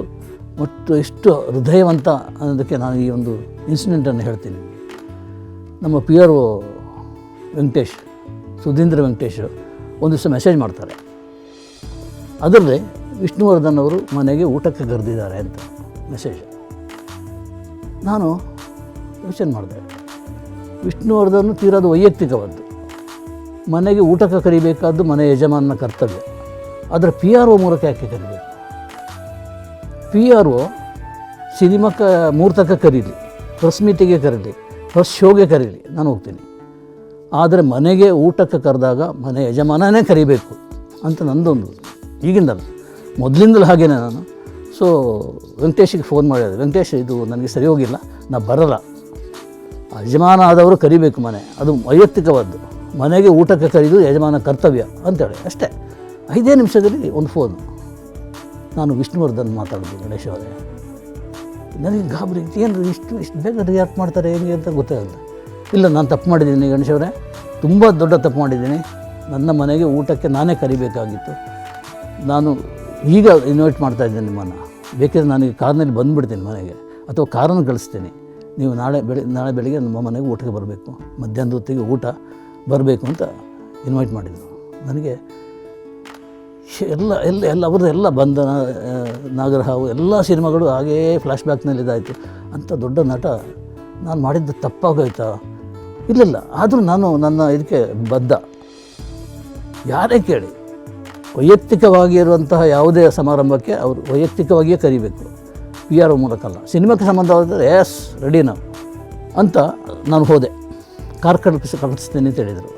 ಮತ್ತು ಎಷ್ಟು ಹೃದಯವಂತ ಅನ್ನೋದಕ್ಕೆ ನಾನು ಈ ಒಂದು ಇನ್ಸಿಡೆಂಟನ್ನು ಹೇಳ್ತೀನಿ. ನಮ್ಮ P R O Venkatesh, Sudheendra Venkatesh ಒಂದು ದಿವಸ ಮೆಸೇಜ್ ಮಾಡ್ತಾರೆ. ಅದರಲ್ಲಿ ವಿಷ್ಣುವರ್ಧನ್ ಅವರು ಮನೆಗೆ ಊಟಕ್ಕೆ ಕರೆದಿದ್ದಾರೆ ಅಂತ ಮೆಸೇಜ್ ನಾನು ಯೋಚನೆ ಮಾಡಿದೆ. ವಿಷ್ಣುವರ್ಧನ್ ತೀರೋದು ವೈಯಕ್ತಿಕವಾದ್ದು. ಮನೆಗೆ ಊಟಕ್ಕೆ ಕರಿಬೇಕಾದ್ದು ಮನೆ ಯಜಮಾನನ ಕರ್ತವ್ಯ. ಅದರ ಪಿ ಆರ್ ಒ ಮೂಲಕ ಯಾಕೆ ಕರಿಬೇಕು? ಪಿ ಆರ್ ಒ ಸಿನಿಮಾಕ್ಕೆ ಮುಹೂರ್ತಕ್ಕೆ ಕರೀಲಿ ಪ್ರೆಸ್ ಮೀಟಿಗೆ ಕರೀಲಿ ಪ್ರೆಸ್ ಶೋಗೆ ಕರೀಲಿ, ನಾನು ಹೋಗ್ತೀನಿ. ಆದರೆ ಮನೆಗೆ ಊಟಕ್ಕೆ ಕರೆದಾಗ ಮನೆ ಯಜಮಾನನೇ ಕರಿಬೇಕು ಅಂತ ನಂದೊಂದು ಈಗಿಂದಲ್ಲ. ಮೊದಲಿಂದಲೂ ಹಾಗೇನೆ ನಾನು. ಸೊ ವೆಂಕಟೇಶಿಗೆ ಫೋನ್ ಮಾಡಿದೆ. ವೆಂಕಟೇಶ್, ಇದು ನನಗೆ ಸರಿ ಹೋಗಿಲ್ಲ. ನಾ ಬರಲ್ಲ. ಯಜಮಾನ ಆದವರು ಕರಿಬೇಕು ಮನೆ. ಅದು ವೈಯಕ್ತಿಕವಾದ್ದು. ಮನೆಗೆ ಊಟಕ್ಕೆ ಕರೆದು ಯಜಮಾನ ಕರ್ತವ್ಯ ಅಂತೇಳಿ ಅಷ್ಟೇ. ಐದೇ ನಿಮಿಷದಲ್ಲಿ ಒಂದು ಫೋನು ನಾನು ವಿಷ್ಣುವರ್ಧನ್ ಮಾತಾಡೋದು ಗಣೇಶ್ ಅವರೇ. ನನಗೆ ಗಾಬರಿ. ಏನು ಇಷ್ಟು ಇಷ್ಟು ಬೇಗ ರಿಯಾಕ್ಟ್ ಮಾಡ್ತಾರೆ, ಹೇಗೆ ಅಂತ ಗೊತ್ತಾಗಲ್ಲ. ಇಲ್ಲ, ನಾನು ತಪ್ಪು ಮಾಡಿದ್ದೀನಿ ಗಣೇಶ್ ಅವರೇ. ತುಂಬ ದೊಡ್ಡ ತಪ್ಪು ಮಾಡಿದ್ದೀನಿ. ನನ್ನ ಮನೆಗೆ ಊಟಕ್ಕೆ ನಾನೇ ಕರಿಬೇಕಾಗಿತ್ತು. ನಾನು ಈಗ ಇನ್ವೈಟ್ ಮಾಡ್ತಾ ಇದ್ದೀನಿ ನಿಮ್ಮನ್ನು. ಬೇಕಿದ್ರೆ ನನಗೆ ಕಾರ್ನಲ್ಲಿ ಬಂದುಬಿಡ್ತೀನಿ ಮನೆಗೆ. ಅಥವಾ ಕಾರನ್ನು ಕಳಿಸ್ತೀನಿ. ನೀವು ನಾಳೆ ಬೆಳಿ, ನಾಳೆ ಬೆಳಿಗ್ಗೆ ನಮ್ಮ ಮನೆಗೆ ಊಟಕ್ಕೆ ಬರಬೇಕು. ಮಧ್ಯಾಹ್ನದ ಹೊತ್ತಿಗೆ ಊಟ ಬರಬೇಕು ಅಂತ ಇನ್ವೈಟ್ ಮಾಡಿದರು. ನನಗೆ ಎಲ್ಲ ಎಲ್ಲ ಎಲ್ಲ, ಅವ್ರದ್ದು ಎಲ್ಲ ಬಂಧನ ನಾಗರಹಾವು, ಎಲ್ಲ ಸಿನಿಮಾಗಳು ಹಾಗೇ ಫ್ಲ್ಯಾಶ್ ಬ್ಯಾಕ್ನಲ್ಲಿ ಇದಾಯಿತು ಅಂಥ ದೊಡ್ಡ ನಟ ನಾನು ಮಾಡಿದ್ದು ತಪ್ಪಾಗೋಯ್ತಾ? ಇಲ್ಲಿಲ್ಲ, ಆದರೂ ನಾನು ನನ್ನ ಇದಕ್ಕೆ ಬದ್ಧ. ಯಾರೇ ಕೇಳಿ, ವೈಯಕ್ತಿಕವಾಗಿ ಇರುವಂತಹ ಯಾವುದೇ ಸಮಾರಂಭಕ್ಕೆ ಅವರು ವೈಯಕ್ತಿಕವಾಗಿಯೇ ಕರಿಬೇಕು. ಪಿ ಆರ್ ಒ ಮೂಲಕ ಅಲ್ಲ ಸಿನಿಮಾಕ್ಕೆ ಸಂಬಂಧವಾದರೆ ಎಸ್ ರೆಡಿ ನಾವು ಅಂತ ನಾನು ಹೋದೆ. ಕಾರ್ ಕಳಿಸಿ, ಕಳಿಸ್ತೀನಿ ಅಂತ ಹೇಳಿದರು.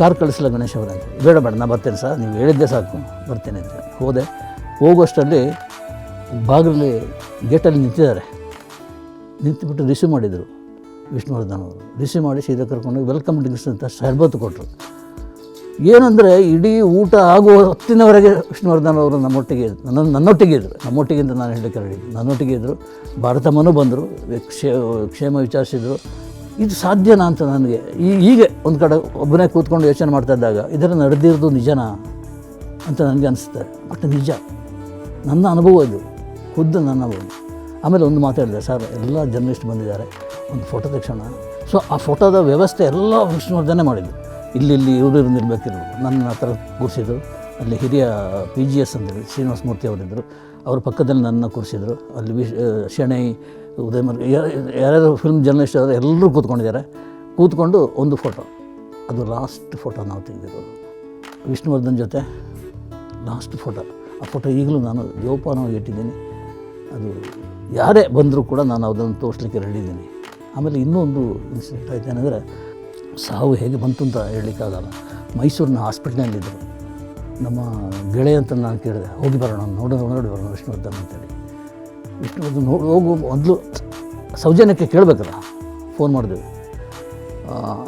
ಕಾರ್ ಕಳಿಸಲ್ಲ ಗಣೇಶ್ ಅವರ. ಅಂತ ಬೇಡ ಬೇಡ ನಾನು ಬರ್ತೇನೆ ಸರ್, ನೀವು ಹೇಳಿದ್ದೆ ಸಾಕು, ಬರ್ತೇನೆ ಅಂತ ಹೋದೆ. ಹೋಗುವಷ್ಟರಲ್ಲಿ ಬಾಗಿಲಲ್ಲಿ ಗೇಟಲ್ಲಿ ನಿಂತಿದ್ದಾರೆ. ನಿಂತುಬಿಟ್ಟು ರಿಸೀವ್ ಮಾಡಿದರು. ವಿಷ್ಣುವರ್ಧನ್ ಅವರು. ರಿಸೀವ್ ಮಾಡಿ ಸೀದಾ ಕರ್ಕೊಂಡು ವೆಲ್ಕಮ್ ಡ್ರಿಂಕ್ಸ್ ಅಂತ ಶರ್ಬತ್ ಕೊಟ್ಟರು ಏನಂದರೆ ಇಡೀ ಊಟ ಆಗುವ ಹೊತ್ತಿನವರೆಗೆ ವಿಷ್ಣುವರ್ಧನ್ ಅವರು ನಮ್ಮೊಟ್ಟಿಗೆ. ನನ್ನ ನನ್ನೊಟ್ಟಿಗೆ ಇದ್ದರು ನಮ್ಮೊಟ್ಟಿಗೆ ಅಂತ ನಾನು ಹೇಳಿ ರೆಡಿ ನನ್ನೊಟ್ಟಿಗೆ ಇದ್ದರು ಭಾರತಮ್ಮನೂ ಬಂದರು. ಕ್ಷೇ, ಕ್ಷೇಮ ವಿಚಾರಿಸಿದರು. ಇದು ಸಾಧ್ಯನಾ ಅಂತ ನನಗೆ. ಈ, ಹೀಗೆ ಒಂದು ಕಡೆ ಒಬ್ಬನೇ ಕೂತ್ಕೊಂಡು ಯೋಚನೆ ಮಾಡ್ತಾ ಇದ್ದಾಗ ಇದರ ನಡೆದಿರೋದು ನಿಜನಾ ಅಂತ ನನಗೆ ಅನಿಸುತ್ತೆ. ಬಟ್ ನಿಜ. ನನ್ನ ಅನುಭವ ಇದು. ಖುದ್ದು ನನ್ನ ಅನುಭವ. ಆಮೇಲೆ ಒಂದು ಮಾತಾಡಿದೆ ಸರ್, ಎಲ್ಲ ಜರ್ನಲಿಸ್ಟ್ ಬಂದಿದ್ದಾರೆ, ಒಂದು ಫೋಟೋ ತಕ್ಷಣ ಸೊ ಆ ಫೋಟೋದ ವ್ಯವಸ್ಥೆ ಎಲ್ಲ ವಿಷ್ಣುವರ್ಧನೆ ಮಾಡಿದ್ದು. ಇಲ್ಲಿ ಇಲ್ಲಿ ಇವರು ನಿಲ್ಬೇಕಿರೋದು ನನ್ನ ಹತ್ರ ಕೂರಿಸಿದ್ರು. ಅಲ್ಲಿ ಹಿರಿಯ ಪಿ ಜಿ ಎಸ್ ಅಂದರು ಶ್ರೀನಿವಾಸ ಮೂರ್ತಿ ಅವರಿದ್ದರು. ಅವ್ರ ಪಕ್ಕದಲ್ಲಿ ನನ್ನ ಕೂರಿಸಿದ್ರು. ಅಲ್ಲಿ ವಿಶ್ ಶೆಣೈ ಉದಯಮರ್ ಯಾರ್ಯಾರು ಫಿಲ್ಮ್ ಜರ್ನಲಿಸ್ಟ್ ಅವರು ಎಲ್ಲರೂ ಕೂತ್ಕೊಂಡಿದ್ದಾರೆ. ಕೂತ್ಕೊಂಡು ಒಂದು ಫೋಟೋ. ಅದು ಲಾಸ್ಟ್ ಫೋಟೋ ನಾವು ತೆಗೆದಿರೋದು. ವಿಷ್ಣುವರ್ಧನ್ ಜೊತೆ ಲಾಸ್ಟ್ ಫೋಟೋ. ಆ ಫೋಟೋ ಈಗಲೂ ನಾನು ಜೋಪಾನವಾಗಿ ಇಟ್ಟಿದ್ದೀನಿ. ಅದು ಯಾರೇ ಬಂದರೂ ಕೂಡ ನಾನು ಅದನ್ನು ತೋರಿಸ್ಲಿಕ್ಕೆ ರೆಡಿ ಇದ್ದೀನಿ. ಆಮೇಲೆ ಇನ್ನೊಂದು ಇನ್ಸಿಡೆಂಟ್ ಆಯ್ತು ಏನಂದರೆ, ಸಾವು ಹೇಗೆ ಬಂತು ಅಂತ ಹೇಳಲಿಕ್ಕಾಗಲ್ಲ. ಮೈಸೂರಿನ ಹಾಸ್ಪಿಟ್ಲಲ್ಲಿದ್ದರು ನಮ್ಮ ಗೆಳೆಯ ಅಂತ ನಾನು ಕೇಳಿದೆ, ಹೋಗಿ ಬರೋಣ, ನೋಡಿ ನೋಡಿ ಬರೋಣ, ವಿಷ್ಣುವರ್ಧನ್ ಅಂತೇಳಿ. ವಿಷ್ಣುವರ್ಧನ್ ನೋಡಿ ಹೋಗು, ಮೊದಲು ಸೌಜನ್ಯಕ್ಕೆ ಕೇಳಬೇಕಲ್ಲ ಫೋನ್ ಮಾಡಿದ್ವಿ.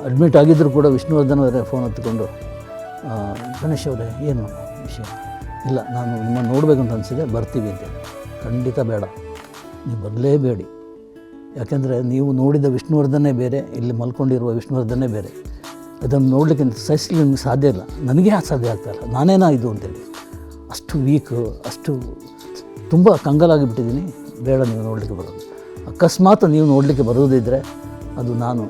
ಅಡ್ಮಿಟ್ ಆಗಿದ್ದರೂ ಕೂಡ ವಿಷ್ಣುವರ್ಧನ್ ಅವರೇ ಫೋನ್ ಹತ್ಕೊಂಡು ಗಣೇಶ್ ಅವರೇ, ಏನು ವಿಷಯ? ಇಲ್ಲ, ನಾನು ನಿಮ್ಮನ್ನು ನೋಡಬೇಕಂತ ಅನಿಸಿದೆ, ಬರ್ತೀವಿ ಅಂತೇಳಿ. ಖಂಡಿತ ಬೇಡ. ನೀವು ಬರಲೇಬೇಡಿ. ಯಾಕೆಂದರೆ ನೀವು ನೋಡಿದ ವಿಷ್ಣುವರ್ಧನೇ ಬೇರೆ, ಇಲ್ಲಿ ಮಲ್ಕೊಂಡಿರುವ ವಿಷ್ಣುವರ್ಧನೇ ಬೇರೆ. ಅದನ್ನು ನೋಡಲಿಕ್ಕೆ ಸಹಿಸಲಿ ನಿಮ್ಗೆ ಸಾಧ್ಯ ಇಲ್ಲ. ನನಗೆ ಸಾಧ್ಯ ಇಲ್ಲ. ನಾನೇನಾ ಇದು ಅಂತೇಳಿ. ಅಷ್ಟು ವೀಕ್ ಅಷ್ಟು ತುಂಬ ಕಂಗಲಾಗಿ ಬಿಟ್ಟಿದ್ದೀನಿ ಬೇಡ, ನೀವು ನೋಡಲಿಕ್ಕೆ ಬರೋದು. ಅಕಸ್ಮಾತ್ ನೀವು ನೋಡಲಿಕ್ಕೆ ಬರೋದಿದ್ದರೆ ಅದು ನಾನು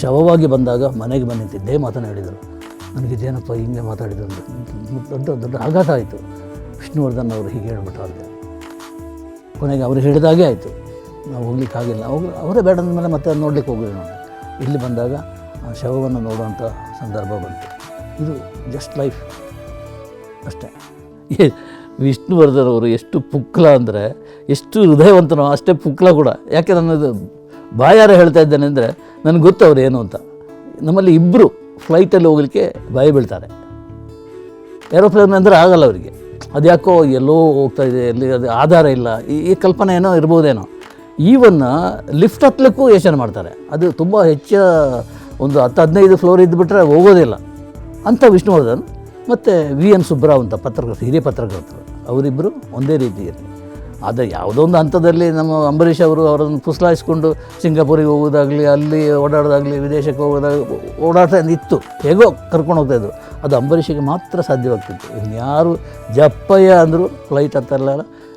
ಶವವಾಗಿ ಬಂದಾಗ ಮನೆಗೆ ಬಂದಿದ್ದೆ ಮಾತನ್ನು ಹೇಳಿದರು. ನನಗಿದೇನಪ್ಪ ಹಿಂಗೆ ಮಾತಾಡಿದ್ರು ದೊಡ್ಡ ದೊಡ್ಡ ಆಘಾತ ಆಯಿತು. ವಿಷ್ಣುವರ್ಧನ್ ಅವರು ಹೀಗೆ ಹೇಳ್ಬಿಟ್ಟು ಕೊನೆಗೆ ಅವರು ಹೇಳಿದಾಗೆ ಆಯಿತು. ನಾವು ಹೋಗ್ಲಿಕ್ಕಾಗಿಲ್ಲ. ಹೋಗಿ ಅವರೇ ಬೇಡ ಅಂದಮೇಲೆ ಮತ್ತೆ ನೋಡ್ಲಿಕ್ಕೆ ಹೋಗಿಲ್ಲ ನಾನು. ಇಲ್ಲಿ ಬಂದಾಗ ಆ ಶವವನ್ನು ನೋಡುವಂಥ ಸಂದರ್ಭ ಬಂತು. ಇದು ಜಸ್ಟ್ ಲೈಫ್ ಅಷ್ಟೇ. ವಿಷ್ಣುವರ್ಧನ್ ಅವರು ಎಷ್ಟು ಪುಕ್ಲ ಅಂದರೆ, ಎಷ್ಟು ಹೃದಯವಂತನೋ ಅಷ್ಟೇ ಪುಕ್ಲ ಕೂಡ. ಯಾಕೆ ನನ್ನದು ಬಾಯಾರ ಹೇಳ್ತಾ ಇದ್ದೇನೆ ಅಂದರೆ, ನನಗೆ ಗೊತ್ತು ಅವ್ರು ಏನು ಅಂತ. ನಮ್ಮಲ್ಲಿ ಇಬ್ಬರು ಫ್ಲೈಟಲ್ಲಿ ಹೋಗಲಿಕ್ಕೆ ಭಯ ಬೀಳ್ತಾರೆ. ಏರೋಪ್ಲೇನ್ ಅಂದರೆ ಆಗಲ್ಲ ಅವರಿಗೆ. ಅದು ಯಾಕೋ ಎಲ್ಲೋ ಹೋಗ್ತಾ ಇದೆ, ಎಲ್ಲಿ ಅದು ಆಧಾರ ಇಲ್ಲ, ಈ ಕಲ್ಪನೆ ಏನೋ ಇರ್ಬೋದೇನೋ. ಈವನ್ನ ಲಿಫ್ಟ್ ಹತ್ತಲಿಕ್ಕೂ ಯೋಚನೆ ಮಾಡ್ತಾರೆ. ಅದು ತುಂಬ ಹೆಚ್ಚು ಒಂದು ಹತ್ತು, ಹದಿನೈದು ಫ್ಲೋರ್ ಇದ್ದುಬಿಟ್ರೆ ಹೋಗೋದಿಲ್ಲ. ಅಂಥ ವಿಷ್ಣುವರ್ಧನ್ ಮತ್ತು ವಿ ಎನ್ ಸುಬ್ರಾವ್ ಅಂತ ಪತ್ರಕರ್ತ ಹಿರಿಯ ಪತ್ರಕರ್ತರು ಅವರಿಬ್ಬರು ಒಂದೇ ರೀತಿಯಲ್ಲಿ. ಆದರೆ ಯಾವುದೋ ಒಂದು ಹಂತದಲ್ಲಿ ನಮ್ಮ ಅಂಬರೀಷ್ ಅವರು ಅವರನ್ನು ಪುಸ್ಲಾಯಿಸ್ಕೊಂಡು ಸಿಂಗಾಪುರಿಗೆ ಹೋಗೋದಾಗಲಿ ಅಲ್ಲಿ ಓಡಾಡೋದಾಗಲಿ, ವಿದೇಶಕ್ಕೆ ಹೋಗೋದಾಗ ಓಡಾಟ ಇತ್ತು ಹೇಗೋ ಕರ್ಕೊಂಡು ಹೋಗ್ತಾಯಿದ್ರು ಅದು ಅಂಬರೀಷಿಗೆ ಮಾತ್ರ ಸಾಧ್ಯವಾಗ್ತಿತ್ತು. ಇನ್ಯಾರು ಜಪ್ಪಯ್ಯ ಅಂದರು ಫ್ಲೈಟ್ ಹತ್ತಾ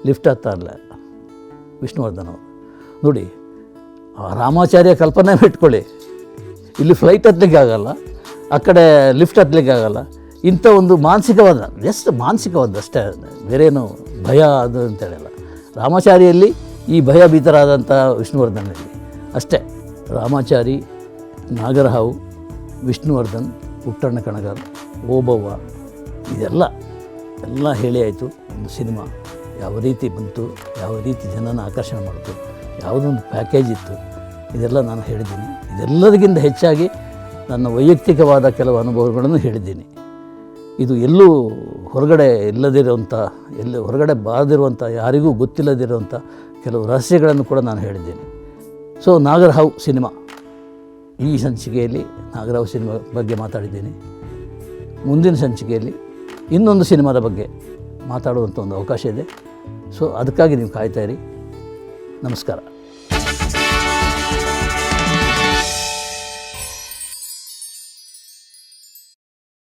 ಲಿಫ್ಟ್ ಹತ್ತಾ ವಿಷ್ಣುವರ್ಧನ್ ಅವರು. ನೋಡಿ ರಾಮಾಚಾರ್ಯ ಕಲ್ಪನೆ ಇಟ್ಕೊಳ್ಳಿ ಇಲ್ಲಿ ಫ್ಲೈಟ್ ಹತ್ತಲಿಕ್ಕೆ ಆಗಲ್ಲ, ಆ ಕಡೆ ಲಿಫ್ಟ್ ಹತ್ತಲಿಕ್ಕೆ ಆಗಲ್ಲ. ಇಂಥ ಒಂದು ಮಾನಸಿಕವಾದ ಜಸ್ಟ್ ಮಾನಸಿಕವಾದ ಅಷ್ಟೇ, ಬೇರೇನು ಭಯ ಅದು ಅಂತೇಳಿಲ್ಲ. ರಾಮಾಚಾರಿಯಲ್ಲಿ ಈ ಭಯಭೀತರಾದಂಥ ವಿಷ್ಣುವರ್ಧನಲ್ಲಿ ಅಷ್ಟೇ, ರಾಮಾಚಾರಿ, ನಾಗರಹಾವು, ವಿಷ್ಣುವರ್ಧನ್ ಪುಟ್ಟಣ್ಣ ಕಣಗಾರ್ ಓಬವ್ವ, ಇದೆಲ್ಲ, ಎಲ್ಲ ಹೇಳಿ ಆಯಿತು. ಒಂದು ಸಿನಿಮಾ, ಯಾವ ರೀತಿ ಬಂತು, ಯಾವ ರೀತಿ ಜನನ ಆಕರ್ಷಣೆ ಮಾಡಿತು, ಯಾವುದೊಂದು ಪ್ಯಾಕೇಜ್ ಇತ್ತು, ಇದೆಲ್ಲ ನಾನು ಹೇಳಿದ್ದೀನಿ. ಇದೆಲ್ಲದಕ್ಕಿಂತ ಹೆಚ್ಚಾಗಿ ನನ್ನ ವೈಯಕ್ತಿಕವಾದ ಕೆಲವು ಅನುಭವಗಳನ್ನು ಹೇಳಿದ್ದೀನಿ. ಇದು ಎಲ್ಲೂ ಹೊರಗಡೆ ಇಲ್ಲದಿರುವಂಥ, ಎಲ್ಲ ಹೊರಗಡೆ ಬಾರದಿರುವಂಥ, ಯಾರಿಗೂ ಗೊತ್ತಿಲ್ಲದಿರುವಂಥ ಕೆಲವು ರಹಸ್ಯಗಳನ್ನು ಕೂಡ ನಾನು ಹೇಳಿದ್ದೇನೆ. So Nagarahavu cinema. ಈ ಸಂಚಿಕೆಯಲ್ಲಿ ನಾಗರಾವ್ ಸಿನಿಮಾ ಬಗ್ಗೆ ಮಾತಾಡಿದ್ದೀನಿ. ಮುಂದಿನ ಸಂಚಿಕೆಯಲ್ಲಿ ಇನ್ನೊಂದು ಸಿನಿಮಾದ ಬಗ್ಗೆ ಮಾತಾಡುವಂಥ ಒಂದು ಅವಕಾಶ ಇದೆ. ಸೊ ಅದಕ್ಕಾಗಿ ನೀವು ಕಾಯ್ತಾ ಇರಿ. ನಮಸ್ಕಾರ.